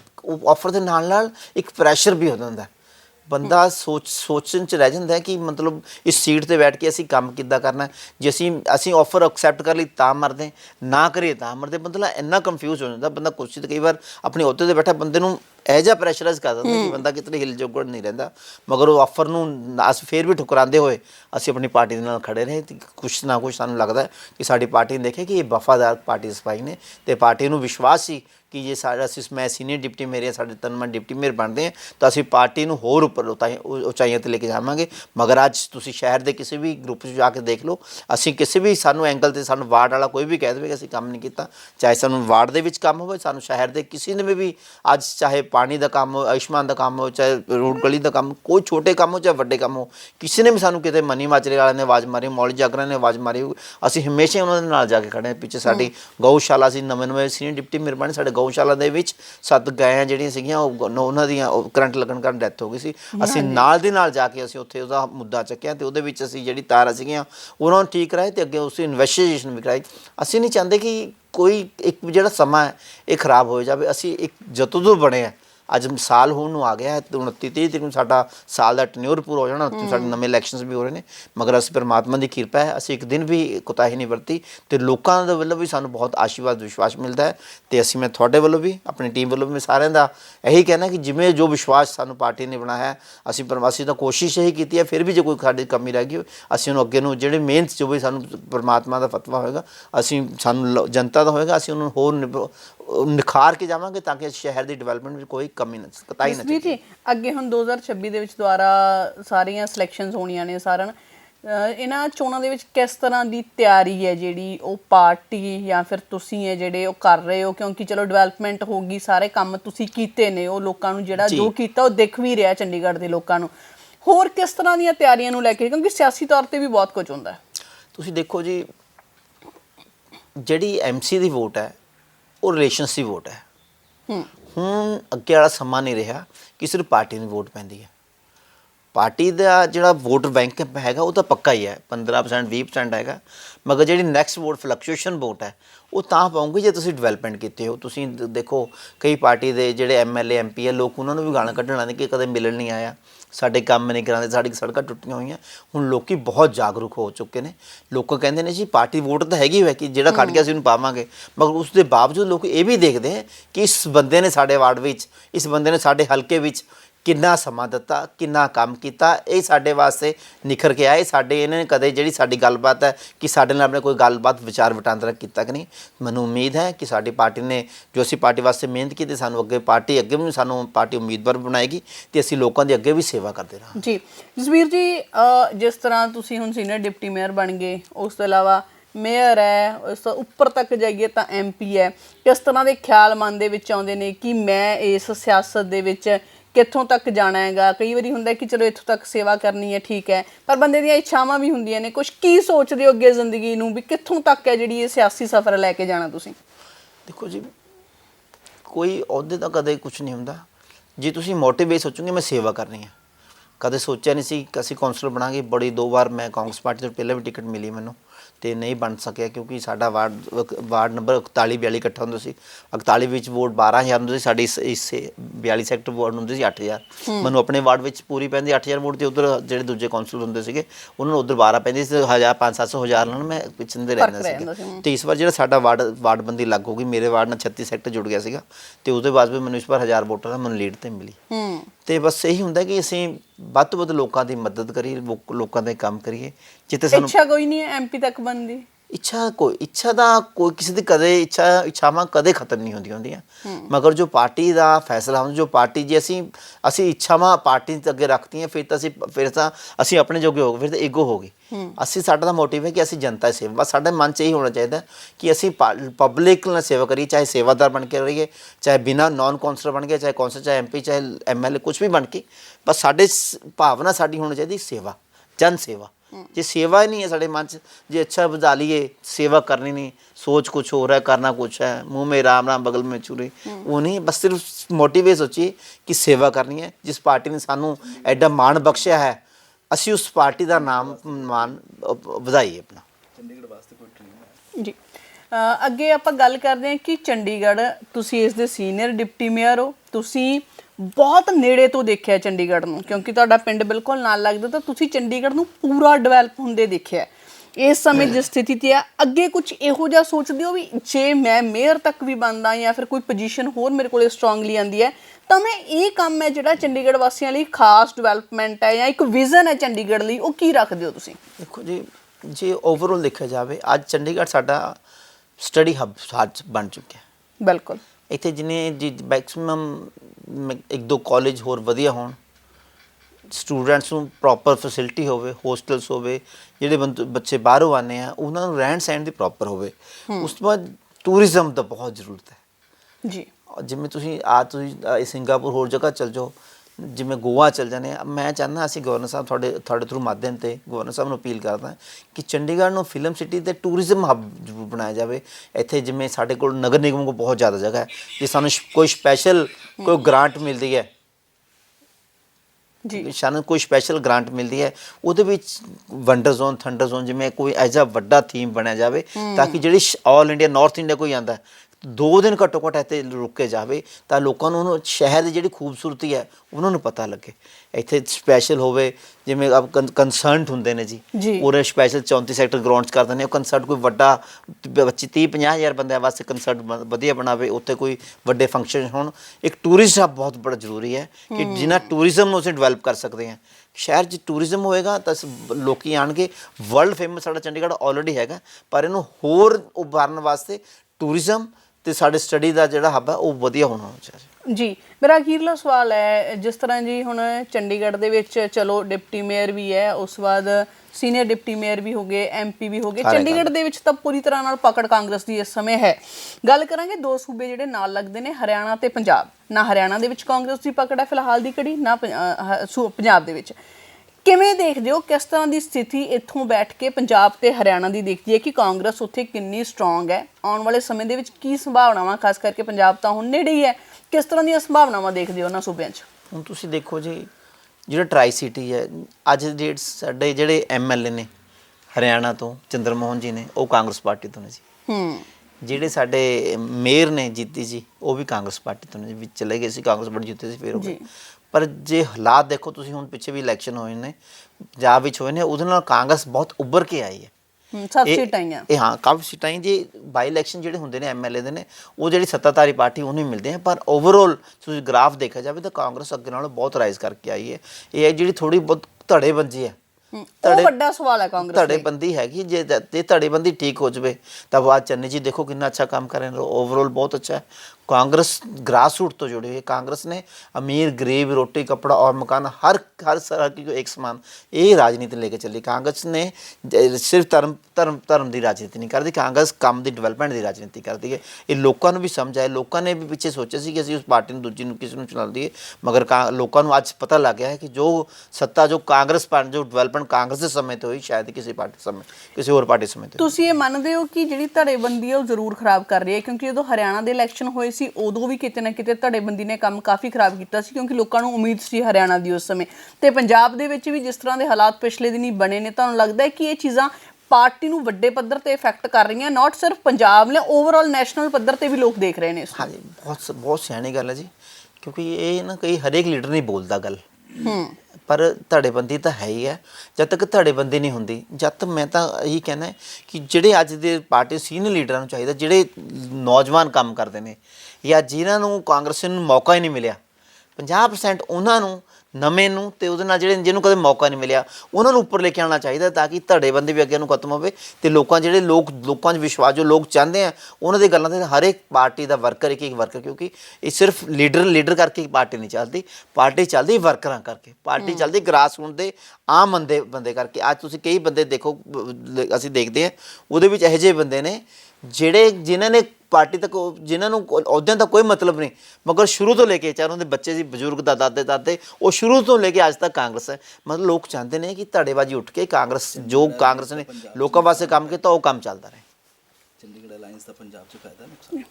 ਆਫਰ ਦੇ ਨਾਲ ਨਾਲ ਇੱਕ ਪ੍ਰੈਸ਼ਰ ਵੀ ਹੋ ਜਾਂਦਾ। ਬੰਦਾ ਸੋਚ ਸੋਚਣ ਚ ਰਹਿ ਜਾਂਦਾ ਕਿ ਮਤਲਬ ਇਸ ਸੀਟ ਤੇ ਬੈਠ ਕੇ ਅਸੀਂ ਕੰਮ ਕਿੱਦਾਂ ਕਰਨਾ। ਜੇ ਅਸੀਂ ਅਸੀਂ ਆਫਰ ਐਕਸੈਪਟ ਕਰ ਲਈ ਤਾਂ ਮਰਦੇ ਨਾ ਕਰੀਏ ਤਾਂ ਮਰਦੇ। ਬੰਦਾ ਇੰਨਾ ਕੰਫਿਊਜ਼ ਹੋ ਜਾਂਦਾ ਬੰਦਾ ਕੁਰਸੀ ਤੇ ਕਈ ਵਾਰ ਆਪਣੀ ਅਹੁਦੇ ਤੇ ਬੈਠਾ ਬੰਦੇ ਨੂੰ ਇਹ ਜਿਹਾ ਪ੍ਰੈਸ਼ਰਾਈਜ਼ ਕਰ ਦਿੰਦਾ ਕਿ ਬੰਦਾ ਕਿਤੇ ਹਿਲ ਜੋਗੜ ਨਹੀਂ ਰਹਿੰਦਾ। ਮਗਰ ਉਹ ਆਫਰ ਨੂੰ ਅਸ ਫੇਰ ਵੀ ਠੁਕਰਾਉਂਦੇ ਹੋਏ ਅਸੀਂ ਆਪਣੀ ਪਾਰਟੀ ਦੇ ਨਾਲ ਖੜੇ ਰਹੇ ਤੇ ਕੁਛ ਨਾ ਕੁਛ ਸਾਨੂੰ ਲੱਗਦਾ ਕਿ ਸਾਡੀ ਪਾਰਟੀ ਨੇ ਦੇਖਿਆ ਕਿ ਇਹ ਵਫਾਦਾਰ ਪਾਰਟੀ ਸਿਪਾਹੀ ਨੇ ਤੇ ਪਾਰਟੀ ਨੂੰ ਵਿਸ਼ਵਾਸ ਸੀ ਕਿ ਜੇ ਸਾਡਾ ਅਸੀਂ ਮੈਂ ਸੀਨੀਅਰ ਡਿਪਟੀ ਮੇਰੇ ਸਾਡੇ ਤਨਮਨ ਡਿਪਟੀ ਮੇਅਰ ਬਣਦੇ ਹਾਂ ਤਾਂ ਅਸੀਂ ਪਾਰਟੀ ਨੂੰ ਹੋਰ ਉੱਪਰ ਉਚਾਈਆਂ ਤੇ ਲੈ ਕੇ ਜਾਵਾਂਗੇ। ਮਗਰ ਅੱਜ ਤੁਸੀਂ ਸ਼ਹਿਰ ਦੇ ਕਿਸੇ ਵੀ ਗਰੁੱਪ 'ਚ ਜਾ ਕੇ ਦੇਖ ਲਓ ਅਸੀਂ ਕਿਸੇ ਵੀ ਸਾਨੂੰ ਐਂਗਲ ਤੇ ਸਾਨੂੰ ਵਾਰਡ ਵਾਲਾ ਕੋਈ ਵੀ ਕਹਿ ਦੇਵੇ ਕਿ ਅਸੀਂ ਕੰਮ ਨਹੀਂ ਕੀਤਾ ਚਾਹੇ ਸਾਨੂੰ ਵਾਰਡ ਦੇ ਵਿੱਚ ਕੰਮ ਹੋਵੇ ਸਾਨੂੰ ਸ਼ਹਿਰ ਦੇ ਕਿਸੇ ਨੇ ਵੀ ਅੱਜ ਚਾਹੇ ਪਾਣੀ ਦਾ ਕੰਮ ਹੋ ਆਯੁਸ਼ਮਾਨ ਦਾ ਕੰਮ ਹੋ ਚਾਹੇ ਰੋਡ ਗਲੀ ਦਾ ਕੰਮ ਕੋਈ ਛੋਟੇ ਕੰਮ ਹੋ ਚਾਹੇ ਵੱਡੇ ਕੰਮ ਹੋ ਕਿਸੇ ਨੇ ਵੀ ਸਾਨੂੰ ਕਿਤੇ ਮਨੀ ਮਾਜਰੇ ਵਾਲਿਆਂ ਨੇ ਆਵਾਜ਼ ਮਾਰੀ ਮੌਲੀ ਜਾਗਰਾਂ ਨੇ ਆਵਾਜ਼ ਮਾਰੀ ਅਸੀਂ ਹਮੇਸ਼ਾ ਉਹਨਾਂ ਦੇ ਨਾਲ ਜਾ ਕੇ ਖੜੇ ਹਾਂ। ਪਿੱਛੇ ਸਾਡੀ ਗਊਸ਼ਾਲਾ ਸੀ ਨਵੇਂ ਨਵੇਂ ਸੀਨੀਅਰ ਡਿਪਟੀ ਮਿਹਰਬਾਨੀ ਸਾਡੇ ਗਊਸ਼ਾਲਾ ਦੇ ਵਿੱਚ ਸੱਤ ਗਾਇਆਂ ਜਿਹੜੀਆਂ ਸੀਗੀਆਂ ਉਹ ਉਹਨਾਂ ਦੀਆਂ ਕਰੰਟ ਲੱਗਣ ਕਾਰਨ ਡੈਥ ਹੋ ਗਈ ਸੀ। ਅਸੀਂ ਨਾਲ ਦੇ ਨਾਲ ਜਾ ਕੇ ਅਸੀਂ ਉੱਥੇ ਉਹਦਾ ਮੁੱਦਾ ਚੱਕਿਆ ਤੇ ਉਹਦੇ ਵਿੱਚ ਅਸੀਂ ਜਿਹੜੀ ਤਾਰਾਂ ਸੀਗੀਆਂ ਉਹਨਾਂ ਨੂੰ ਠੀਕ ਕਰਾਏ ਤੇ ਅੱਗੇ ਉਸ ਇਨਵੈਸਟੀਗੇਸ਼ਨ ਵੀ ਕਰਾਈ। ਅਸੀਂ ਨਹੀਂ ਚਾਹੁੰਦੇ ਕਿ ਕੋਈ ਇੱਕ ਜਿਹੜਾ ਸਮਾਂ ਹੈ ਇਹ ਖਰਾਬ ਹੋ ਜਾਵੇ। ਅਸੀਂ ਇੱਕ ਜਤੋਂ ਬਣੇ ਆ ਅੱਜ ਸਾਲ ਹੋਣ ਨੂੰ ਆ ਗਿਆ ਹੈ ਤੇ 29 30 ਤਰੀਕ ਨੂੰ ਸਾਡਾ ਸਾਲ ਦਾ ਟੈਨਿਓਰ ਪੂਰਾ ਹੋ ਜਾਣਾ ਤੇ ਸਾਡੇ ਨਵੇਂ ਇਲੈਕਸ਼ਨਸ ਵੀ ਹੋ ਰਹੇ ਨੇ। ਮਗਰ ਅਸੀਂ ਪਰਮਾਤਮਾ ਦੀ ਕਿਰਪਾ ਹੈ ਅਸੀਂ ਇੱਕ ਦਿਨ ਵੀ ਕੁਤਾਹੀ ਨਹੀਂ ਵਰਤੀ ਤੇ ਲੋਕਾਂ ਦੇ ਵੱਲੋਂ ਵੀ ਸਾਨੂੰ ਬਹੁਤ ਆਸ਼ੀਰਵਾਦ ਵਿਸ਼ਵਾਸ ਮਿਲਦਾ ਹੈ। ਤੇ ਅਸੀਂ ਮੈਂ ਤੁਹਾਡੇ ਵੱਲੋਂ ਵੀ ਆਪਣੀ ਟੀਮ ਵੱਲੋਂ ਵੀ ਸਾਰਿਆਂ ਦਾ ਇਹੀ ਕਹਿਣਾ ਕਿ ਜਿਵੇਂ ਜੋ ਵਿਸ਼ਵਾਸ ਸਾਨੂੰ ਪਾਰਟੀ ਨੇ ਬਣਾਇਆ ਹੈ ਅਸੀਂ ਪਰਮਾਸੀ ਦਾ ਕੋਸ਼ਿਸ਼ ਇਹੀ ਕੀਤੀ ਹੈ ਫਿਰ ਵੀ ਜੇ ਕੋਈ ਸਾਡੀ ਕਮੀ ਰਹਿ ਗਈ ਅਸੀਂ ਉਹਨੂੰ ਅੱਗੇ ਨੂੰ ਜਿਹੜੇ ਮਿਹਨਤ ਜੋ ਵੀ ਸਾਨੂੰ ਪਰਮਾਤਮਾ ਦਾ ਫਤਵਾ ਹੋਏਗਾ ਅਸੀਂ ਸਾਨੂੰ ਜਨਤਾ ਦਾ ਹੋਏਗਾ ਅਸੀਂ ਉਹਨੂੰ ਹੋਰ ਨਿਖਾਰ ਕੇ ਜਾਵਾਂਗੇ ਤਾਂ ਕਿ ਸ਼ਹਿਰ ਦੀ ਡਿਵੈਲਪਮੈਂਟ ਵਿੱਚ ਕੋਈ ਕਮੀ ਨਾ ਕਤਾਈ ਨਾ ਜਸਵੀਰ ਜੀ ਅੱਗੇ ਹੁਣ 2026 ਦੇ ਵਿੱਚ ਦੁਆਰਾ ਸਾਰੀਆਂ ਸਿਲੈਕਸ਼ਨਸ ਹੋਣੀਆਂ ਨੇ ਸਾਰਨ ਇਹਨਾਂ ਚੋਣਾਂ ਦੇ ਵਿੱਚ ਕਿਸ ਤਰ੍ਹਾਂ ਦੀ ਤਿਆਰੀ ਹੈ ਜਿਹੜੀ ਉਹ ਪਾਰਟੀ ਜਾਂ ਫਿਰ ਤੁਸੀਂ ਹੈ ਜਿਹੜੇ ਉਹ ਕਰ ਰਹੇ ਹੋ? ਕਿਉਂਕਿ ਚਲੋ ਡਿਵੈਲਪਮੈਂਟ ਹੋ ਗਈ ਸਾਰੇ ਕੰਮ ਤੁਸੀਂ ਕੀਤੇ ਨੇ ਉਹ ਲੋਕਾਂ ਨੂੰ ਜਿਹੜਾ ਜੀ। ਜੋ ਕੀਤਾ ਉਹ ਦਿਖ ਵੀ ਰਿਹਾ ਚੰਡੀਗੜ੍ਹ ਦੇ ਲੋਕਾਂ ਨੂੰ। ਹੋਰ ਕਿਸ ਤਰ੍ਹਾਂ ਦੀਆਂ ਤਿਆਰੀਆਂ ਨੂੰ ਲੈ ਕੇ? ਕਿਉਂਕਿ ਸਿਆਸੀ ਤੌਰ ਤੇ ਵੀ ਬਹੁਤ ਕੁਝ ਹੁੰਦਾ ਹੈ। ਤੁਸੀਂ ਦੇਖੋ ਜੀ ਜਿਹੜੀ ਐਮਸੀ ਦੀ ਵੋਟ ਹੈ ਉਹ ਰਿਲੇਸ਼ਨਸ ਦੀ ਵੋਟ ਹੈ। ਹੂੰ। ਹੁਣ ਅੱਗੇ ਵਾਲਾ ਸਮਾਂ ਨਹੀਂ ਰਿਹਾ ਕਿ ਸਿਰਫ ਪਾਰਟੀ ਨੂੰ ਵੋਟ ਪੈਂਦੀ ਹੈ। ਪਾਰਟੀ ਦਾ ਜਿਹੜਾ ਵੋਟ ਬੈਂਕ ਹੈਗਾ, ਉਹ ਤਾਂ ਪੱਕਾ ਹੀ ਹੈ 15% 20% ਹੈਗਾ। ਮਗਰ ਜਿਹੜੀ ਨੈਕਸਟ ਵੋਟ ਫਲਕਚੁਏਸ਼ਨ ਵੋਟ ਹੈ, ਉਹ ਤਾਂ ਪਾਉਂਗੇ ਜੇ ਤੁਸੀਂ ਡਿਵੈਲਪਮੈਂਟ ਕੀਤੇ ਹੋ। ਤੁਸੀਂ ਦੇਖੋ, ਕਈ ਪਾਰਟੀ ਦੇ ਜਿਹੜੇ ਐਮਐਲਏ ਐਮਪੀ ਹੈ, ਲੋਕ ਉਹਨਾਂ ਨੂੰ ਵੀ ਗਾਲਾਂ ਕੱਢਣ ਆਉਂਦੇ ਕਿ ਕਦੇ ਮਿਲਣ ਨਹੀਂ ਆਇਆ। ਸਾਡੇ ਕੰਮ ਨਹੀਂ ਕਰਾਉਂਦੇ, ਸਾਡੀ ਸੜਕਾਂ ਟੁੱਟੀਆਂ ਹੋਈਆਂ। ਹੁਣ ਲੋਕੀ ਬਹੁਤ ਜਾਗਰੂਕ ਹੋ ਚੁੱਕੇ ਨੇ। ਲੋਕ ਕਹਿੰਦੇ ਨੇ ਜੀ, ਪਾਰਟੀ ਵੋਟ ਤਾਂ ਹੈਗੀ ਹੋਇਆ ਕਿ ਜਿਹੜਾ ਖੜ ਗਿਆ ਸੀ ਉਹਨੂੰ ਪਾਵਾਂਗੇ। ਮਗਰ ਉਸ ਦੇ ਬਾਵਜੂਦ ਲੋਕ ਇਹ ਵੀ ਦੇਖਦੇ ਹੈ ਕਿ ਇਸ ਬੰਦੇ ਨੇ ਸਾਡੇ ਵਾਰਡ ਵਿੱਚ, ਇਸ ਬੰਦੇ ਨੇ ਸਾਡੇ ਹਲਕੇ ਵਿੱਚ ਕਿੰਨਾ ਸਮਾਂ ਦਿੱਤਾ, ਕਿੰਨਾ ਕੰਮ ਕੀਤਾ, ਇਹ ਸਾਡੇ ਵਾਸਤੇ ਨਿਖਰ ਕੇ ਆਏ। ਸਾਡੇ ਇਹਨਾਂ ਨੇ ਕਦੇ ਜਿਹੜੀ ਸਾਡੀ ਗੱਲਬਾਤ ਹੈ ਕਿ ਸਾਡੇ ਨਾਲ ਆਪਣੇ ਕੋਈ ਗੱਲਬਾਤ, ਵਿਚਾਰ ਵਟਾਂਦਰਾ ਕੀਤਾ ਕਿ ਨਹੀਂ? ਮੈਨੂੰ ਉਮੀਦ ਹੈ ਕਿ ਸਾਡੀ ਪਾਰਟੀ ਨੇ, ਜੋ ਅਸੀਂ ਪਾਰਟੀ ਵਾਸਤੇ ਮਿਹਨਤ ਕੀਤੀ, ਸਾਨੂੰ ਅੱਗੇ ਪਾਰਟੀ, ਅੱਗੇ ਵੀ ਸਾਨੂੰ ਪਾਰਟੀ ਉਮੀਦਵਾਰ ਬਣਾਏਗੀ ਤੇ ਅਸੀਂ ਲੋਕਾਂ ਦੀ ਅੱਗੇ ਵੀ ਸੇਵਾ ਕਰਦੇ ਰਹਾਂਗੇ। ਜੀ, ਜਸਵੀਰ ਜੀ ਜਿਸ ਤਰ੍ਹਾਂ ਤੁਸੀਂ ਹੁਣ ਸੀਨੀਅਰ ਡਿਪਟੀ ਮੇਅਰ ਬਣ ਗਏ, ਉਸ ਤੋਂ ਇਲਾਵਾ ਮੇਅਰ ਹੈ, ਉਸ ਤੋਂ ਉੱਪਰ ਤੱਕ ਜਾਈਏ ਤਾਂ ਐਮਪੀ ਹੈ। ਕਿਸ ਤਰ੍ਹਾਂ ਦੇ ਖਿਆਲ ਮਨ ਦੇ ਵਿੱਚ ਆਉਂਦੇ ਨੇ ਕਿ ਮੈਂ ਇਸ ਸਿਆਸਤ ਦੇ ਵਿੱਚ ਕਿੱਥੋਂ ਤੱਕ ਜਾਣਾ ਹੈਗਾ? ਕਈ ਵਾਰੀ ਹੁੰਦਾ ਕਿ ਚਲੋ ਇੱਥੋਂ ਤੱਕ ਸੇਵਾ ਕਰਨੀ ਹੈ, ਠੀਕ ਹੈ। ਪਰ ਬੰਦੇ ਦੀਆਂ ਇੱਛਾਵਾਂ ਵੀ ਹੁੰਦੀਆਂ ਨੇ। ਕੁਝ ਕੀ ਸੋਚਦੇ ਹੋ ਅੱਗੇ ਜ਼ਿੰਦਗੀ ਨੂੰ ਵੀ ਕਿੱਥੋਂ ਤੱਕ ਹੈ ਜਿਹੜੀ ਇਹ ਸਿਆਸੀ ਸਫ਼ਰ ਲੈ ਕੇ ਜਾਣਾ ਤੁਸੀਂ? ਦੇਖੋ ਜੀ, ਕੋਈ ਅਹੁਦੇ ਦਾ ਕਦੇ ਕੁਝ ਨਹੀਂ ਹੁੰਦਾ। ਜੇ ਤੁਸੀਂ ਮੋਟਿਵੇ ਸੋਚੋਗੇ, ਮੈਂ ਸੇਵਾ ਕਰਨੀ ਹੈ। ਕਦੇ ਸੋਚਿਆ ਨਹੀਂ ਸੀ ਕਿ ਅਸੀਂ ਕਾਉਂਸਲਰ ਬਣਾਂਗੇ। ਬੜੀ ਦੋ ਵਾਰ ਮੈਂ ਕਾਂਗਰਸ ਪਾਰਟੀ ਤੋਂ ਪਹਿਲਾਂ ਵੀ ਟਿਕਟ ਮਿਲੀ ਮੈਨੂੰ। ਤੇ ਨਹੀਂ ਬਣ ਸਕਿਆ ਕਿਉਂਕਿ ਸਾਡਾ ਵਾਰਡ ਵਾਰਡ ਨੰਬਰ 41 42 ਇਕੱਠਾ ਹੁੰਦਾ ਸੀ। 41 ਵਿੱਚ ਵੋਟ 12000 ਹੁੰਦੇ ਸੀ ਸਾਡੀ ਇਸ ਇਸ 42 ਸੈਕਟਰ ਵਾਰਡ ਹੁੰਦੇ ਸੀ 8000 ਮੈਨੂੰ ਆਪਣੇ ਵਾਰਡ ਵਿੱਚ ਪੂਰੀ ਪੈਂਦੀ 8000 ਵੋਟ ਤੇ ਉਧਰ ਜਿਹੜੇ ਦੂਜੇ ਕਾਉਂਸਲਰ ਹੁੰਦੇ ਸੀਗੇ ਉਹਨਾਂ ਨੂੰ ਉਧਰ 12 ਪੈਂਦੀ ਸੀ 1000 5 700 ਹਜ਼ਾਰ ਨਾਲ ਮੈਂ ਪਿਛੰਦੇ ਫ਼ਰਕ ਰਹਿੰਦਾ ਸੀ। ਤੇ ਇਸ ਵਾਰ ਜਿਹੜਾ ਸਾਡਾ ਵਾਰਡ ਵਾਰਡਬੰਦੀ ਲੱਗ ਹੋ ਗਈ ਮੇਰੇ ਵਾਰਡ ਨਾਲ 36 ਸੈਕਟਰ ਜੁੜ ਗਿਆ ਸੀਗਾ ਤੇ ਉਹਦੇ ਬਾਅਦ ਵੀ ਮੈਨੂੰ ਇਸ ਵਾਰ 1000 ਵੋਟਾਂ ਦਾ ਮੈਨੂੰ ਲੀਡ ਤੇ ਮਿਲੀ। ਹੂੰ। ਤੇ ਬਸ ਇਹੀ ਹੁੰਦਾ ਕਿ ਅਸੀਂ ਵੱਧ ਤੋਂ ਵੱਧ ਲੋਕਾਂ ਦੀ ਮਦਦ ਕਰੀਏ ਲੋਕ- ਲੋਕਾਂ ਦੇ ਕੰਮ ਕਰੀਏ, ਜਿੱਥੇ ਸਾਨੂੰ ਇੱਛਾ ਕੋਈ ਨਹੀਂ ਐਮਪੀ ਤੱਕ ਬਣਨ ਇੱਛਾ ਕੋਈ ਇੱਛਾ ਦਾ ਕੋਈ ਕਿਸੇ ਦੀ ਕਦੇ ਇੱਛਾ ਇੱਛਾਵਾਂ ਕਦੇ ਖਤਮ ਨਹੀਂ ਹੁੰਦੀਆਂ ਹੁੰਦੀਆਂ। ਮਗਰ ਜੋ ਪਾਰਟੀ ਦਾ ਫੈਸਲਾ ਹੁੰਦਾ ਜੋ ਪਾਰਟੀ ਜੇ ਅਸੀਂ ਅਸੀਂ ਇੱਛਾਵਾਂ ਪਾਰਟੀ ਦੇ ਅੱਗੇ ਰੱਖਤੀਆਂ ਫਿਰ ਤਾਂ ਅਸੀਂ ਫਿਰ ਤਾਂ ਅਸੀਂ ਆਪਣੇ ਜੋਗੇ ਹੋ ਗਏ ਫਿਰ ਤਾਂ ਈਗੋ ਹੋ ਗਈ ਅਸੀਂ ਸਾਡਾ ਦਾ ਮੋਟਿਵ ਹੈ ਕਿ ਅਸੀਂ ਜਨਤਾ ਦੀ ਸੇਵਾ ਸਾਡੇ ਮਨ 'ਚ ਇਹ ਹੋਣਾ ਚਾਹੀਦਾ ਕਿ ਅਸੀਂ ਪਬਲਿਕ ਨਾਲ ਸੇਵਾ ਕਰੀਏ ਚਾਹੇ ਸੇਵਾਦਾਰ ਬਣ ਕੇ ਰਹੀਏ ਚਾਹੇ ਬਿਨਾ ਨਾਨ ਕਾਉਂਸਲਰ ਬਣ ਕੇ ਚਾਹੇ ਕਾਉਂਸਲਰ ਚਾਹੇ ਐਮਪੀ ਚਾਹੇ ਐਮਐਲਏ ਕੁਝ ਵੀ ਬਣ ਕੇ। ਬਸ ਸਾਡੇ ਭਾਵਨਾ ਸਾਡੀ ਹੋਣੀ ਚਾਹੀਦੀ ਸੇਵਾ ਜਨ ਸੇਵਾ। ਜੇ ਸੇਵਾ ਹੀ ਨਹੀਂ ਹੈ ਸਾਡੇ ਮਨ 'ਚ ਜੇ ਅੱਛਾ ਬਜਾ ਲਈਏ ਸੇਵਾ ਕਰਨੀ ਨਹੀਂ ਸੋਚ ਕੁਛ ਹੋ ਰਿਹਾ ਕਰਨਾ ਕੁਛ ਹੈ ਮੂੰਹ ਮੇ ਰਾਮ ਰਾਮ ਬਗਲ ਮੇ ਚੂਰੇ ਉਹ ਨਹੀਂ ਬਸ ਸਿਰਫ ਮੋਟਿਵ ਇਹ ਸੋਚੀ ਕਿ ਸੇਵਾ ਕਰਨੀ ਹੈ ਜਿਸ ਪਾਰਟੀ ਨੇ ਸਾਨੂੰ ਐਡਾ ਮਾਣ ਬਖਸ਼ਿਆ ਹੈ ਅਸੀਂ ਉਸ ਪਾਰਟੀ ਦਾ ਨਾਮ ਮਾਨ ਵਧਾਈਏ ਆਪਣਾ। ਚੰਡੀਗੜ੍ਹ ਵਾਸਤੇ ਕੋਈ ਟ੍ਰੇਨਿੰਗ ਜੀ। ਅੱਗੇ ਆਪਾਂ ਗੱਲ ਕਰਦੇ ਹਾਂ ਕਿ ਚੰਡੀਗੜ੍ਹ ਤੁਸੀਂ ਇਸ ਦੇ ਸੀਨੀਅਰ ਡਿਪਟੀ ਮੇਅਰ ਹੋ ਤੁਸੀਂ ਬਹੁਤ ਨੇੜੇ ਤੋਂ ਦੇਖਿਆ ਚੰਡੀਗੜ੍ਹ ਨੂੰ ਕਿਉਂਕਿ ਤੁਹਾਡਾ ਪਿੰਡ ਬਿਲਕੁਲ ਨਾਲ ਲੱਗਦਾ ਤਾਂ ਤੁਸੀਂ ਚੰਡੀਗੜ੍ਹ ਨੂੰ ਪੂਰਾ ਡਿਵੈਲਪ ਹੁੰਦੇ ਦੇਖਿਆ ਇਸ ਸਮੇਂ ਜਿਸ ਸਥਿਤੀ ਤੇ ਆ ਅੱਗੇ ਕੁਝ ਇਹੋ ਜਿਹਾ ਸੋਚਦੇ ਹੋ ਵੀ ਜੇ ਮੈਂ ਮੇਅਰ ਤੱਕ ਵੀ ਬਣਦਾ ਜਾਂ ਫਿਰ ਕੋਈ ਪੋਜੀਸ਼ਨ ਹੋਰ ਮੇਰੇ ਕੋਲੇ ਸਟਰੋਂਗਲੀ ਆਂਦੀ ਹੈ ਤਾਂ ਮੈਂ ਇਹ ਕੰਮ ਹੈ ਜਿਹੜਾ ਚੰਡੀਗੜ੍ਹ ਵਾਸੀਆਂ ਲਈ ਖਾਸ ਡਿਵੈਲਪਮੈਂਟ ਹੈ ਜਾਂ ਇੱਕ ਵਿਜ਼ਨ ਹੈ ਚੰਡੀਗੜ੍ਹ ਲਈ ਉਹ ਕੀ ਰੱਖਦੇ ਹੋ ਤੁਸੀਂ? ਦੇਖੋ ਜੀ ਜੇ ਓਵਰਆਲ ਦੇਖਿਆ ਜਾਵੇ ਅੱਜ ਚੰਡੀਗੜ੍ਹ ਸਾਡਾ ਸਟੱਡੀ ਹੱਬ ਅੱਜ ਬਣ ਚੁੱਕਿਆ ਹੈ। ਬਿਲਕੁਲ। ਇੱਥੇ ਜਿਨੇ ਜੀ ਮੈਕਸਿਮਮ ਇੱਕ ਦੋ ਕਾਲਜ ਹੋਰ ਵਧੀਆ ਹੋਣ। ਸਟੂਡੈਂਟਸ ਨੂੰ ਪ੍ਰੋਪਰ ਫੈਸਿਲਿਟੀ ਹੋਵੇ ਹੋਸਟਲਸ ਹੋਵੇ ਜਿਹੜੇ ਬੱਚੇ ਬਾਹਰੋਂ ਆਨੇ ਆ ਉਹਨਾਂ ਨੂੰ ਰਹਿਣ ਸਹਿਣ ਦੀ ਪ੍ਰੋਪਰ ਹੋਵੇ। ਉਸ ਤੋਂ ਬਾਅਦ ਟੂਰਿਜ਼ਮ ਦਾ ਬਹੁਤ ਜ਼ਰੂਰਤ ਹੈ। ਜੀ। ਜਿਵੇਂ ਤੁਸੀਂ ਆ ਤੁਸੀਂ ਸਿੰਗਾਪੁਰ ਹੋਰ ਜਗ੍ਹਾ ਚਲ ਜਾਓ ਜਿਵੇਂ ਗੋਆ ਚਲ ਜਾਂਦੇ ਆ ਮੈਂ ਚਾਹੁੰਦਾ ਅਸੀਂ ਗਵਰਨਰ ਸਾਹਿਬ ਤੁਹਾਡੇ ਤੁਹਾਡੇ ਥਰੂ ਮਾਧਿਅਮ ਤੇ ਗਵਰਨਰ ਸਾਹਿਬ ਨੂੰ ਅਪੀਲ ਕਰਦਾ ਕਿ ਚੰਡੀਗੜ੍ਹ ਨੂੰ ਫਿਲਮ ਸਿਟੀ ਤੇ ਟੂਰਿਜ਼ਮ ਹੱਬ ਜ਼ਰੂਰ ਬਣਾਇਆ ਜਾਵੇ। ਇੱਥੇ ਜਿਵੇਂ ਸਾਡੇ ਕੋਲ ਨਗਰ ਨਿਗਮ ਕੋਲ ਬਹੁਤ ਜ਼ਿਆਦਾ ਜਗ੍ਹਾ ਹੈ। ਜੇ ਸਾਨੂੰ ਕੋਈ ਸਪੈਸ਼ਲ ਕੋਈ ਗ੍ਰਾਂਟ ਮਿਲਦੀ ਹੈ। ਜੀ। ਸਾਨੂੰ ਕੋਈ ਸਪੈਸ਼ਲ ਗ੍ਰਾਂਟ ਮਿਲਦੀ ਹੈ ਉਹਦੇ ਵਿੱਚ ਵੰਡਰ ਜ਼ੋਨ ਥੰਡਰ ਜ਼ੋਨ ਜਿਵੇਂ ਕੋਈ ਐਜਾ ਵੱਡਾ ਥੀਮ ਬਣਿਆ ਜਾਵੇ ਤਾਂ ਕਿ ਜਿਹੜੀ ਆਲ ਇੰਡੀਆ ਨਾਰਥ ਇੰਡੀਆ ਕੋਈ ਆਂਦਾ ਦੋ ਦਿਨ ਘੱਟੋ ਘੱਟ ਇੱਥੇ ਰੁਕ ਕੇ ਜਾਵੇ ਤਾਂ ਲੋਕਾਂ ਨੂੰ ਉਹਨੂੰ ਸ਼ਹਿਰ ਦੀ ਜਿਹੜੀ ਖੂਬਸੂਰਤੀ ਹੈ ਉਹਨਾਂ ਨੂੰ ਪਤਾ ਲੱਗੇ। ਇੱਥੇ ਸਪੈਸ਼ਲ ਹੋਵੇ ਜਿਵੇਂ ਆਪ ਕੰਸਰਨਡ ਹੁੰਦੇ ਨੇ ਜੀ। ਪੂਰੇ ਸਪੈਸ਼ਲ 34 ਸੈਕਟਰ ਗਰਾਊਂਡਸ ਕਰਦੇ ਨੇ ਉਹ ਕੰਸਰਟ ਕੋਈ ਵੱਡਾ 25 30 50 ਹਜ਼ਾਰ ਬੰਦਿਆਂ ਵਾਸਤੇ ਕੰਸਰਟ ਵਧੀਆ ਬਣਾਵੇ ਉੱਥੇ ਕੋਈ ਵੱਡੇ ਫੰਕਸ਼ਨ ਹੋਣ। ਇੱਕ ਟੂਰਿਸਟ ਹੱਬ ਬਹੁਤ ਬੜਾ ਜ਼ਰੂਰੀ ਹੈ ਕਿ ਜਿਨ੍ਹਾਂ ਟੂਰਿਜ਼ਮ ਨੂੰ ਅਸੀਂ ਡਿਵੈਲਪ ਕਰ ਸਕਦੇ ਹਾਂ। ਸ਼ਹਿਰ 'ਚ ਟੂਰਿਜ਼ਮ ਹੋਏਗਾ ਤਾਂ ਲੋਕੀ ਆਣਗੇ। ਵਰਲਡ ਫੇਮਸ ਸਾਡਾ ਚੰਡੀਗੜ੍ਹ ਆਲਰੇਡੀ ਹੈਗਾ ਪਰ ਇਹਨੂੰ ਹੋਰ ਉਭਾਰਨ ਵਾਸਤੇ ਟੂਰਿਜ਼ਮ ਤੇ ਸਾਡੇ ਸਟੱਡੀ ਦਾ ਜਿਹੜਾ ਹੱਬ ਹੈ ਉਹ ਵਧੀਆ ਹੋਣਾ ਚਾਹੀਦਾ। ਜੀ ਮੇਰਾ ਅਖੀਰਲਾ ਸਵਾਲ ਹੈ ਜਿਸ ਤਰ੍ਹਾਂ ਜੀ ਹੁਣ ਚੰਡੀਗੜ੍ਹ ਦੇ ਵਿੱਚ ਚਲੋ ਡਿਪਟੀ ਮੇਅਰ ਵੀ ਹੈ ਉਸ ਬਾਅਦ ਸੀਨੀਅਰ ਡਿਪਟੀ ਮੇਅਰ ਵੀ ਹੋ ਗਏ ਐਮਪੀ ਵੀ ਹੋ ਗਏ ਸਾਰੇ ਚੰਡੀਗੜ੍ਹ ਦੇ ਵਿੱਚ ਤਾਂ ਪੂਰੀ ਤਰ੍ਹਾਂ ਨਾਲ ਪਕੜ ਕਾਂਗਰਸ ਦੀ ਇਸ ਸਮੇਂ ਹੈ। ਗੱਲ ਕਰਾਂਗੇ ਦੋ ਸੂਬੇ ਜਿਹੜੇ ਨਾਲ ਲੱਗਦੇ ਨੇ ਹਰਿਆਣਾ ਤੇ ਪੰਜਾਬ। ਨਾ ਹਰਿਆਣਾ ਦੇ ਵਿੱਚ ਕਾਂਗਰਸ ਦੀ ਪਕੜ ਹੈ ਫਿਲਹਾਲ ਦੀ ਕੜੀ ਨਾ ਪੰਜਾਬ ਦੇ ਵਿੱਚ। ਕਿਵੇਂ ਦੇਖਦੇ ਹੋ? ਕਿਸ ਤਰ੍ਹਾਂ ਦੀ ਸਥਿਤੀ ਇੱਥੋਂ ਬੈਠ ਕੇ ਪੰਜਾਬ ਤੇ ਹਰਿਆਣਾ ਦੀ ਦੇਖਦੀ ਹੈ ਕਿ ਕਾਂਗਰਸ ਉੱਥੇ ਕਿੰਨੀ ਸਟਰੋਂਗ ਹੈ? ਆਉਣ ਵਾਲੇ ਸਮੇਂ ਦੇ ਵਿੱਚ ਕੀ ਸੰਭਾਵਨਾਵਾਂ ਖਾਸ ਕਰਕੇ ਪੰਜਾਬ ਤਾਂ ਹੁਣ ਨੇੜੇ ਹੀ ਹੈ। ਕਿਸ ਤਰ੍ਹਾਂ ਦੀਆਂ ਸੰਭਾਵਨਾਵਾਂ ਦੇਖਦੇ ਹੋ ਉਹਨਾਂ ਸੂਬਿਆਂ 'ਚ? ਹੁਣ ਤੁਸੀਂ ਦੇਖੋ ਜੀ ਜਿਹੜਾ ਟਰਾਈ ਸਿਟੀ ਹੈ ਅੱਜ ਦੇ ਡੇਟ ਸਾਡੇ ਜਿਹੜੇ ਐਮਐਲਏ ਨੇ ਹਰਿਆਣਾ ਤੋਂ ਚੰਦਰ ਮੋਹਨ ਜੀ ਨੇ ਉਹ ਕਾਂਗਰਸ ਪਾਰਟੀ ਤੋਂ ਨੇ ਜੀ। ਹੂੰ। ਜਿਹੜੇ ਸਾਡੇ ਮੇਅਰ ਨੇ ਜੀਤੀ ਜੀ ਉਹ ਵੀ ਕਾਂਗਰਸ ਪਾਰਟੀ ਤੋਂ ਨੇ ਜੀ ਵਿੱਚ ਚਲੇ ਗਏ ਸੀ ਕਾਂਗਰਸ ਪਾਰਟੀ ਜਿੱਤੇ ਸੀ ਫਿਰ ਹੋ ਗਏ। ਜੀ। ਪਰ ਜੇ ਹਾਲਾਤ ਦੇਖੋ ਤੁਸੀਂ ਹੁਣ ਪਿੱਛੇ ਵੀ ਇਲੈਕਸ਼ਨ ਹੋਏ ਨੇ ਪੰਜਾਬ ਵਿੱਚ ਹੋਏ ਨੇ ਉਹਦੇ ਨਾਲ ਕਾਂਗਰਸ ਬਹੁਤ ਉੱਭਰ ਕੇ ਆਈ ਹੈ। ਸਭ ਸੀਟਾਂ ਹੀ ਆ। ਇਹ ਹਾਂ ਕਾਫੀ ਸੀਟਾਂ ਹੀ ਜੇ ਬਾਈ ਇਲੈਕਸ਼ਨ ਜਿਹੜੇ ਹੁੰਦੇ ਨੇ ਐਮਐਲਏ ਦੇ ਨੇ ਉਹ ਜਿਹੜੀ ਸੱਤਾਧਾਰੀ ਪਾਰਟੀ ਉਹਨੂੰ ਮਿਲਦੇ ਆ। ਪਰ ਓਵਰਆਲ ਤੁਸੀਂ ਗ੍ਰਾਫ ਦੇਖਿਆ ਜਾਵੇ ਤਾਂ ਕਾਂਗਰਸ ਅੱਗੇ ਨਾਲੋਂ ਬਹੁਤ ਰਾਈਜ਼ ਕਰਕੇ ਆਈ ਹੈ। ਇਹ ਜਿਹੜੀ ਥੋੜੀ ਬਹੁਤ ਧੜੇਬੰਦੀ ਹੈ। ਹੂੰ, ਉਹ ਧੜੇ- ਵੱਡਾ ਸਵਾਲ ਹੈ ਕਾਂਗਰਸ ਲਈ। ਧੜੇਬੰਦੀ ਹੈਗੀ ਜੇ ਜੇ ਧੜੇਬੰਦੀ ਠੀਕ ਹੋ ਜਵੇ ਤਾਂ ਬਾਅਦ ਚੰਨੀ ਜੀ ਦੇਖੋ ਕਿੰਨਾ ਅੱਛਾ ਕੰਮ ਕਰ ਰਹੇ ਨੇ। ਓਵਰਆਲ ਬਹੁਤ ਅੱਛਾ ਹੈ। ਕਾਂਗਰਸ ਗ੍ਰਾਸ ਰੂਟ ਤੋਂ जुड़ी हुई है कांग्रेस ने अमीर गरीब रोटी कपड़ा और मकान हर हर तरह की को एक समान ये राजनीति लेके चली कांग्रेस ने ਜ- ਸਿਰਫ ਧਰਮ ਧਰਮ ਧਰਮ ਦੀ ਰਾਜਨੀਤੀ ਨਹੀਂ ਕਰਦੀ ਕਾਂਗਰਸ ਕੰਮ ਦੀ ਡਿਵੈਲਪਮੈਂਟ ਦੀ ਰਾਜਨੀਤੀ ਕਰਦੀ ਹੈ ਇਹ ਲੋਕਾਂ ਨੂੰ ਵੀ ਸਮਝ ਆਇਆ ਲੋਕਾਂ ਨੇ ਵੀ ਪਿੱਛੇ ਸੋਚਿਆ ਸੀ ਕਿ ਅਸੀਂ ਉਸ ਪਾਰਟੀ ਨੂੰ ਦੂਜੀ ਨੂੰ ਕਿਸੇ ਨੂੰ ਚਲਾ ਦਈਏ ਮਗਰ ਕਾਂ- ਲੋਕਾਂ ਨੂੰ ਅੱਜ ਪਤਾ ਲੱਗ ਗਿਆ ਹੈ ਕਿ ਜੋ ਸੱਤਾ ਜੋ ਕਾਂਗਰਸ ਪਾਰਟੀ ਜੋ ਡਿਵੈਲਪਮੈਂਟ ਕਾਂਗਰਸ ਦੇ ਸਮੇਂ ਤੇ ਹੋਈ ਸ਼ਾਇਦ ਕਿਸੇ ਪਾਰਟੀ ਸਮੇਂ ਕਿਸੇ ਹੋਰ ਪਾਰਟੀ ਸਮੇਂ ਤੇ ਹੋਈ। ਤੁਸੀਂ ਇਹ ਮੰਨਦੇ ਹੋ ਕਿ ਜਿਹੜੀ ਧੜੇਬੰਦੀ ਹੈ ਉਹ ਜ਼ਰੂਰ ਖਰਾਬ ਕਰ ਰਹੀ ਹੈ ਕਿਉਂਕਿ ਜਦੋਂ ਹਰਿਆਣਾ ਦੇ ਇਲੈਕਸ਼ਨ ਹੋਏ ਸੀ ਉਦੋਂ ਵੀ ਕਿਤੇ ਨਾ ਕਿਤੇ ਧੜੇਬੰਦੀ ਨੇ ਕੰਮ ਕਾਫੀ ਖਰਾਬ ਕੀਤਾ ਸੀ ਕਿਉਂਕਿ ਲੋਕਾਂ ਨੂੰ ਉਮੀਦ ਸੀ ਹਰਿਆਣਾ ਦੀ ਉਸ ਸਮੇਂ। ਤੇ ਪੰਜਾਬ ਦੇ ਵਿੱਚ ਵੀ ਜਿਸ ਤਰ੍ਹਾਂ ਦੇ ਹਾਲਾਤ ਪਿਛਲੇ ਦਿਨੀ ਬਣੇ ਨੇ ਤੁਹਾਨੂੰ ਲੱਗਦਾ ਹੈ ਕਿ ਇਹ ਚੀਜ਼ਾਂ ਪਾਰਟੀ ਨੂੰ ਵੱਡੇ ਪੱਧਰ ਤੇ ਇਫੈਕਟ ਕਰ ਰਹੀਆਂ ਨਾਟ ਸਿਰਫ ਪੰਜਾਬ ਨੇ ਓਵਰਆਲ ਨੈਸ਼ਨਲ ਪੱਧਰ ਤੇ ਵੀ ਲੋਕ ਦੇਖ ਰਹੇ ਨੇ ਇਸ ਹਾਂਜੀ ਬਹੁਤ ਬਹੁਤ ਸਿਆਣੀ ਗੱਲ ਹੈ ਜੀ ਕਿਉਂਕਿ ਇਹ ਨਾ ਕਈ ਹਰੇਕ ਲੀਡਰ ਨਹੀਂ ਬੋਲਦਾ ਗੱਲ। ਹੂੰ। ਪਰ ਧੜੇਬੰਦੀ ਤਾਂ ਹੈ ਹੀ ਹੈ ਜਦ ਤੱਕ ਧੜੇਬੰਦੀ ਨਹੀਂ ਹੁੰਦੀ ਜਦ ਤੱਕ ਮੈਂ ਤਾਂ ਇਹੀ ਕਹਿਣਾ ਹੈ ਕਿ ਜਿਹੜੇ ਅੱਜ ਦੇ ਪਾਰਟੀ ਸੀਨੀਅਰ ਲੀਡਰਾਂ ਨੂੰ ਚਾਹੀਦਾ ਜਿਹੜੇ ਨੌਜਵਾਨ ਕੰਮ ਕਰਦੇ ਨੇ ਜਾਂ ਜਿਨ੍ਹਾਂ ਨੂੰ ਕਾਂਗਰਸ ਨੂੰ ਮੌਕਾ ਹੀ ਨਹੀਂ ਮਿਲਿਆ 50% ਉਹਨਾਂ ਨੂੰ ਨਵੇਂ ਨੂੰ ਤੇ ਉਹਦੇ ਨਾਲ ਜਿਹੜੇ ਜਿਹਨੂੰ ਕਦੇ ਮੌਕਾ ਨਹੀਂ ਮਿਲਿਆ ਉਹਨਾਂ ਨੂੰ ਉੱਪਰ ਲੈ ਕੇ ਆਉਣਾ ਚਾਹੀਦਾ ਤਾਂ ਕਿ ਧੜੇਬੰਦੀ ਵੀ ਅੱਗੇ ਨੂੰ ਖਤਮ ਹੋਵੇ ਤੇ ਲੋਕਾਂ ਜਿਹੜੇ ਲੋਕ ਲੋਕਾਂ 'ਚ ਵਿਸ਼ਵਾਸ ਜੋ ਲੋਕ ਚਾਹੁੰਦੇ ਆ ਉਹਨਾਂ ਦੀ ਗੱਲਾਂ ਤੇ ਹਰ ਇੱਕ ਪਾਰਟੀ ਦਾ ਵਰਕਰ ਇੱਕ ਇੱਕ ਵਰਕਰ ਕਿਉਂਕਿ ਇਹ ਸਿਰਫ ਲੀਡਰ ਲੀਡਰ ਕਰਕੇ ਪਾਰਟੀ ਨਹੀਂ ਚੱਲਦੀ ਪਾਰਟੀ ਚੱਲਦੀ ਵਰਕਰਾਂ ਕਰਕੇ ਪਾਰਟੀ ਚੱਲਦੀ ਗ੍ਰਾਸ ਰੂਟ ਦੇ ਆਮ ਬੰਦੇ ਬੰਦੇ ਕਰਕੇ। ਅੱਜ ਤੁਸੀਂ ਕਈ ਬੰਦੇ ਦੇਖੋ ਅਸੀਂ ਦੇਖਦੇ ਆ ਉਹਦੇ ਵਿੱਚ ਇਹੋ ਜਿਹੇ ਬੰਦੇ ਨੇ ਜਿਹੜੇ ਜਿਨ੍ਹਾਂ ਨੇ ਪਾਰਟੀ ਤੱਕ ਜਿਨ੍ਹਾਂ ਨੂੰ ਕੋ- ਅਹੁਦਿਆਂ ਦਾ ਕੋਈ ਮਤਲਬ ਨਹੀਂ। ਮਗਰ ਸ਼ੁਰੂ ਤੋਂ ਲੈ ਕੇ ਚਾਹੇ ਉਹਨਾਂ ਦੇ ਬੱਚੇ ਸੀ ਬਜ਼ੁਰਗ ਦਾ ਦਾਦੇ ਦਾਦੇ ਉਹ ਸ਼ੁਰੂ ਤੋਂ ਲੈ ਕੇ ਅੱਜ ਤੱਕ ਕਾਂਗਰਸ ਹੈ। ਮਤਲਬ ਲੋਕ ਚਾਹੁੰਦੇ ਨੇ ਕਿ ਧੜੇਬਾਜ਼ੀ ਉੱਠ ਕੇ ਕਾਂਗਰਸ ਜੋ ਕਾਂਗਰਸ ਨੇ ਲੋਕਾਂ ਵਾਸਤੇ ਕੰਮ ਕੀਤਾ ਉਹ ਕੰਮ ਚੱਲਦਾ ਰਹੇ। ਚੰਡੀਗੜ੍ਹ ਅਲਾਈਅੰਸ ਦਾ ਪੰਜਾਬ 'ਚ ਫਾਇਦਾ ਨੁਕਸਾਨ?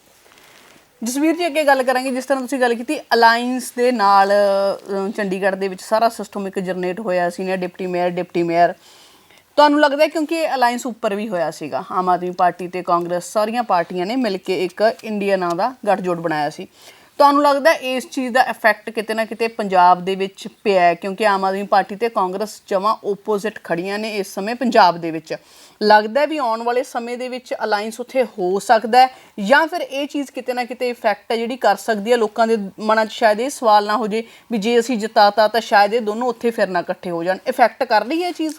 ਜਸਵੀਰ ਜੀ ਅੱਗੇ ਗੱਲ ਕਰਾਂਗੇ। ਜਿਸ ਤਰ੍ਹਾਂ ਤੁਸੀਂ ਗੱਲ ਕੀਤੀ ਅਲਾਈਅੰਸ ਦੇ ਨਾਲ ਚੰਡੀਗੜ੍ਹ ਦੇ ਵਿੱਚ ਸਾਰਾ ਸਿਸਟਮ ਇੱਕ ਜਨਰੇਟ ਹੋਇਆ ਸੀ ਨੇ ਡਿਪਟੀ ਮੇਅਰ ਡਿਪਟੀ ਮੇਅਰ। ਤੁਹਾਨੂੰ ਲੱਗਦਾ ਹੈ ਕਿਉਂਕਿ ਇਹ ਅਲਾਈਅੰਸ ਉੱਪਰ ਵੀ ਹੋਇਆ ਸੀਗਾ, ਆਮ ਆਦਮੀ ਪਾਰਟੀ ਤੇ ਕਾਂਗਰਸ ਸਾਰੀਆਂ ਪਾਰਟੀਆਂ ਨੇ ਮਿਲ ਕੇ ਇੱਕ ਇੰਡੀਆ ਨਾਂ ਦਾ ਗੱਠਜੋੜ ਬਣਾਇਆ ਸੀ। ਤੁਹਾਨੂੰ ਲੱਗਦਾ ਇਸ ਚੀਜ਼ ਦਾ ਇਫੈਕਟ ਕਿਤੇ ਨਾ ਕਿਤੇ ਪੰਜਾਬ ਦੇ ਵਿੱਚ ਪਿਆ ਹੈ? ਕਿਉਂਕਿ ਆਮ ਆਦਮੀ ਪਾਰਟੀ ਤੇ ਕਾਂਗਰਸ ਜਮਾਂ ਆਪੋਜ਼ਿਟ ਖੜੀਆਂ ਨੇ ਇਸ ਸਮੇਂ ਪੰਜਾਬ ਦੇ ਵਿੱਚ। ਲੱਗਦਾ ਵੀ ਆਉਣ ਵਾਲੇ ਸਮੇਂ ਦੇ ਵਿੱਚ ਅਲਾਈਅੰਸ ਉੱਥੇ ਹੋ ਸਕਦਾ ਹੈ? ਜਾਂ ਫਿਰ ਇਹ ਚੀਜ਼ ਕਿਤੇ ਨਾ ਕਿਤੇ ਇਫੈਕਟ ਹੈ ਜਿਹੜੀ ਕਰ ਸਕਦੀ ਹੈ? ਲੋਕਾਂ ਦੇ ਮਨਾਂ 'ਚ ਸ਼ਾਇਦ ਇਹ ਸਵਾਲ ਨਾ ਹੋ ਜੇ ਵੀ ਜੇ ਅਸੀਂ ਜਿਤਾਤਾ ਤਾਂ ਸ਼ਾਇਦ ਇਹ ਦੋਨੋਂ ਉੱਥੇ ਫਿਰ ਨਾ ਇਕੱਠੇ ਹੋ ਜਾਣ। ਇਫੈਕਟ ਕਰ ਰਹੀ ਹੈ ਇਹ ਚੀਜ਼?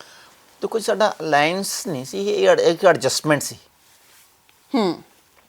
ਤੇ ਕੋਈ ਸਾਡਾ ਅਲਾਈਅੰਸ ਨਹੀਂ ਸੀ ਇਹ ਐਡ- ਇੱਕ ਐਡਜਸਟਮੈਂਟ ਸੀ। ਹੂੰ।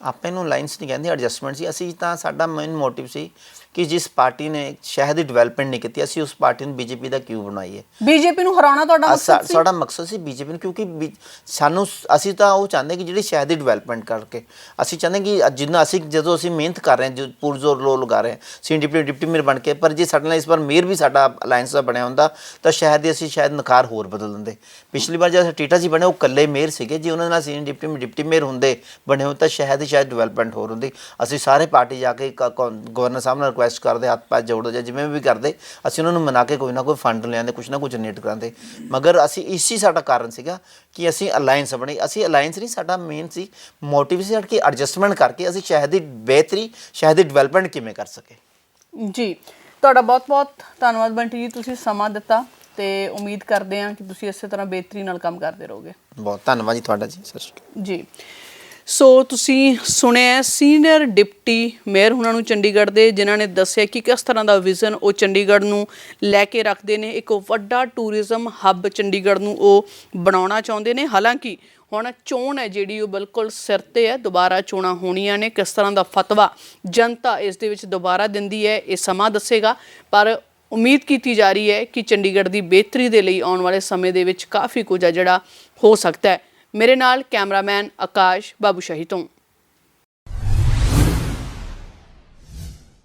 ਆਪਾਂ ਇਹਨੂੰ ਅਲਾਈਅੰਸ ਨਹੀਂ ਕਹਿੰਦੇ ਐਡਜਸਟਮੈਂਟ ਸੀ। ਅਸੀਂ ਤਾਂ ਸਾਡਾ ਮੇਨ ਮੋਟਿਵ ਸੀ ਕਿ ਜਿਸ ਪਾਰਟੀ ਨੇ ਸ਼ਹਿਰ ਦੀ ਡਿਵੈਲਪਮੈਂਟ ਨਹੀਂ ਕੀਤੀ ਅਸੀਂ ਉਸ ਪਾਰਟੀ ਨੂੰ ਬੀਜੇਪੀ ਦਾ ਕਿਉਂ ਬਣਾਈਏ? ਬੀਜੇਪੀ ਨੂੰ ਹਰਾਉਣਾ ਤੁਹਾਡਾ ਮਕਸਦ ਸੀ? ਸਾਡਾ ਮਕਸਦ ਸੀ ਬੀਜੇਪੀ ਨੂੰ ਕਿਉਂਕਿ ਬੀ- ਸਾਨੂੰ ਅਸੀਂ ਤਾਂ ਉਹ ਚਾਹੁੰਦੇ ਕਿ ਜਿਹੜੀ ਸ਼ਹਿਰ ਦੀ ਡਿਵੈਲਪਮੈਂਟ ਕਰਕੇ ਅਸੀਂ ਚਾਹੁੰਦੇ ਕਿ ਜਿੰਨਾ ਅਸੀਂ ਜਦੋਂ ਅਸੀਂ ਮਿਹਨਤ ਕਰ ਰਹੇ ਹਾਂ ਜੋ ਪੁਰਜ਼ੋਰ ਲੋ ਲਗਾ ਰਹੇ ਹਾਂ ਸੀ ਡਿਪਟੀ ਡਿਪਟੀ ਮੇਅਰ ਬਣ ਕੇ ਪਰ ਜੇ ਸਾਡੇ ਨਾਲ ਇਸ ਵਾਰ ਮੇਅਰ ਵੀ ਸਾਡਾ ਅਲਾਈਅੰਸ ਦਾ ਬਣਿਆ ਹੁੰਦਾ ਤਾਂ ਸ਼ਹਿਰ ਦੇ ਅਸੀਂ ਸ਼ਾਇਦ ਨਕਾਰ ਹੋਰ ਬਦਲ ਦਿੰਦੇ। ਪਿਛਲੀ ਵਾਰ ਜਦ ਟੀਟਾ ਜੀ ਬਣੇ ਉਹ ਇਕੱਲੇ ਮੇਅਰ ਸੀਗੇ ਜੇ ਉਹਨਾਂ ਨਾਲ ਸੀ ਡਿਪਟੀ ਡਿਪਟੀ ਮੇਅਰ ਹੁੰਦੇ ਬਣੇ ਹੋ ਤਾਂ ਸ਼ਹਿਰ ਦੀ ਸ਼ਾਇਦ ਡਿਵੈਲਪਮੈਂਟ ਹੋਰ ਹੁੰਦੀ। ਅਸੀਂ ਸਾਰੇ ਪਾਰਟੀ ਜਾ ਕੇ ਗਵਰਨਰ ਸਾਹਿਬ ਨਾਲ ਰਿਕੁਐਸਟ ਕਰਦੇ ਹੱਥ ਪਾ ਜੋੜੋ ਜਾਂ ਜਿਵੇਂ ਵੀ ਕਰਦੇ ਅਸੀਂ ਉਹਨਾਂ ਨੂੰ ਮਨਾ ਕੇ ਕੋਈ ਨਾ ਕੋਈ ਫੰਡ ਲਿਆਂਦੇ ਕੁਛ ਨਾ ਕੁਛ ਜਨਰੇਟ ਕਰਾਂਦੇ ਮਗਰ ਅਸੀਂ ਇਸ ਸਾਡਾ ਕਾਰਨ ਸੀਗਾ ਕਿ ਅਸੀਂ ਅਲਾਈਅੰਸ ਬਣੀ। ਅਸੀਂ ਅਲਾਈਅੰਸ ਨਹੀਂ ਸਾਡਾ ਮੇਨ ਸੀ ਮੋਟਿਵ ਸੀ ਕਿ ਐਡਜਸਟਮੈਂਟ ਕਰਕੇ ਅਸੀਂ ਸ਼ਹਿਰ ਦੀ ਬਿਹਤਰੀ ਸ਼ਹਿਰ ਦੀ ਡਿਵੈਲਪਮੈਂਟ ਕਿਵੇਂ ਕਰ ਸਕੇ ਜੀ ਤੁਹਾਡਾ ਬਹੁਤ-ਬਹੁਤ ਧੰਨਵਾਦ ਬੰਟੀ ਜੀ ਤੁਸੀਂ ਸਮਾਂ ਦਿੱਤਾ ਤੇ ਉਮੀਦ ਕਰਦੇ ਹਾਂ ਕਿ ਤੁਸੀਂ ਇਸੇ ਤਰ੍ਹਾਂ ਬਿਹਤਰੀ ਨਾਲ ਕੰਮ ਕਰਦੇ ਰਹੋਗੇ। ਬਹੁਤ ਧੰਨਵਾਦ ਜੀ ਤੁਹਾਡਾ ਜੀ ਸਤਿ ਸ਼੍ਰੀ ਅਕਾਲ। ਜੀ। ਸੋ ਤੁਸੀਂ ਸੁਣਿਆ ਸੀਨੀਅਰ ਡਿਪਟੀ ਮੇਅਰ ਉਹਨਾਂ ਨੂੰ ਚੰਡੀਗੜ੍ਹ ਦੇ, ਜਿਨ੍ਹਾਂ ਨੇ ਦੱਸਿਆ ਕਿ ਕਿਸ ਤਰ੍ਹਾਂ ਦਾ ਵਿਜ਼ਨ ਉਹ ਚੰਡੀਗੜ੍ਹ ਨੂੰ ਲੈ ਕੇ ਰੱਖਦੇ ਨੇ। ਇੱਕ ਵੱਡਾ ਟੂਰਿਜ਼ਮ ਹੱਬ ਚੰਡੀਗੜ੍ਹ ਨੂੰ ਉਹ ਬਣਾਉਣਾ ਚਾਹੁੰਦੇ ਨੇ। ਹਾਲਾਂਕਿ ਹੁਣ ਚੋਣ ਹੈ ਜਿਹੜੀ, ਉਹ ਬਿਲਕੁਲ ਸਿਰ ਤੇ ਹੈ। ਦੁਬਾਰਾ ਚੋਣਾਂ ਹੋਣੀਆਂ ਨੇ। ਕਿਸ ਤਰ੍ਹਾਂ ਦਾ ਫਤਵਾ ਜਨਤਾ ਇਸ ਦੇ ਵਿੱਚ ਦੁਬਾਰਾ ਦਿੰਦੀ ਹੈ, ਇਹ ਸਮਾਂ ਦੱਸੇਗਾ। ਪਰ ਉਮੀਦ ਕੀਤੀ ਜਾ ਰਹੀ ਹੈ ਕਿ ਚੰਡੀਗੜ੍ਹ ਦੀ ਬਿਹਤਰੀ ਦੇ ਲਈ ਆਉਣ ਵਾਲੇ ਸਮੇਂ ਦੇ ਵਿੱਚ ਕਾਫੀ ਕੁਝ ਹੈ ਜਿਹੜਾ ਹੋ ਸਕਦਾ ਹੈ। ਮੇਰੇ ਨਾਲ ਕੈਮਰਾਮੈਨ ਆਕਾਸ਼ ਬਾਬੂਸ਼ਾਹੀ ਤੋਂ।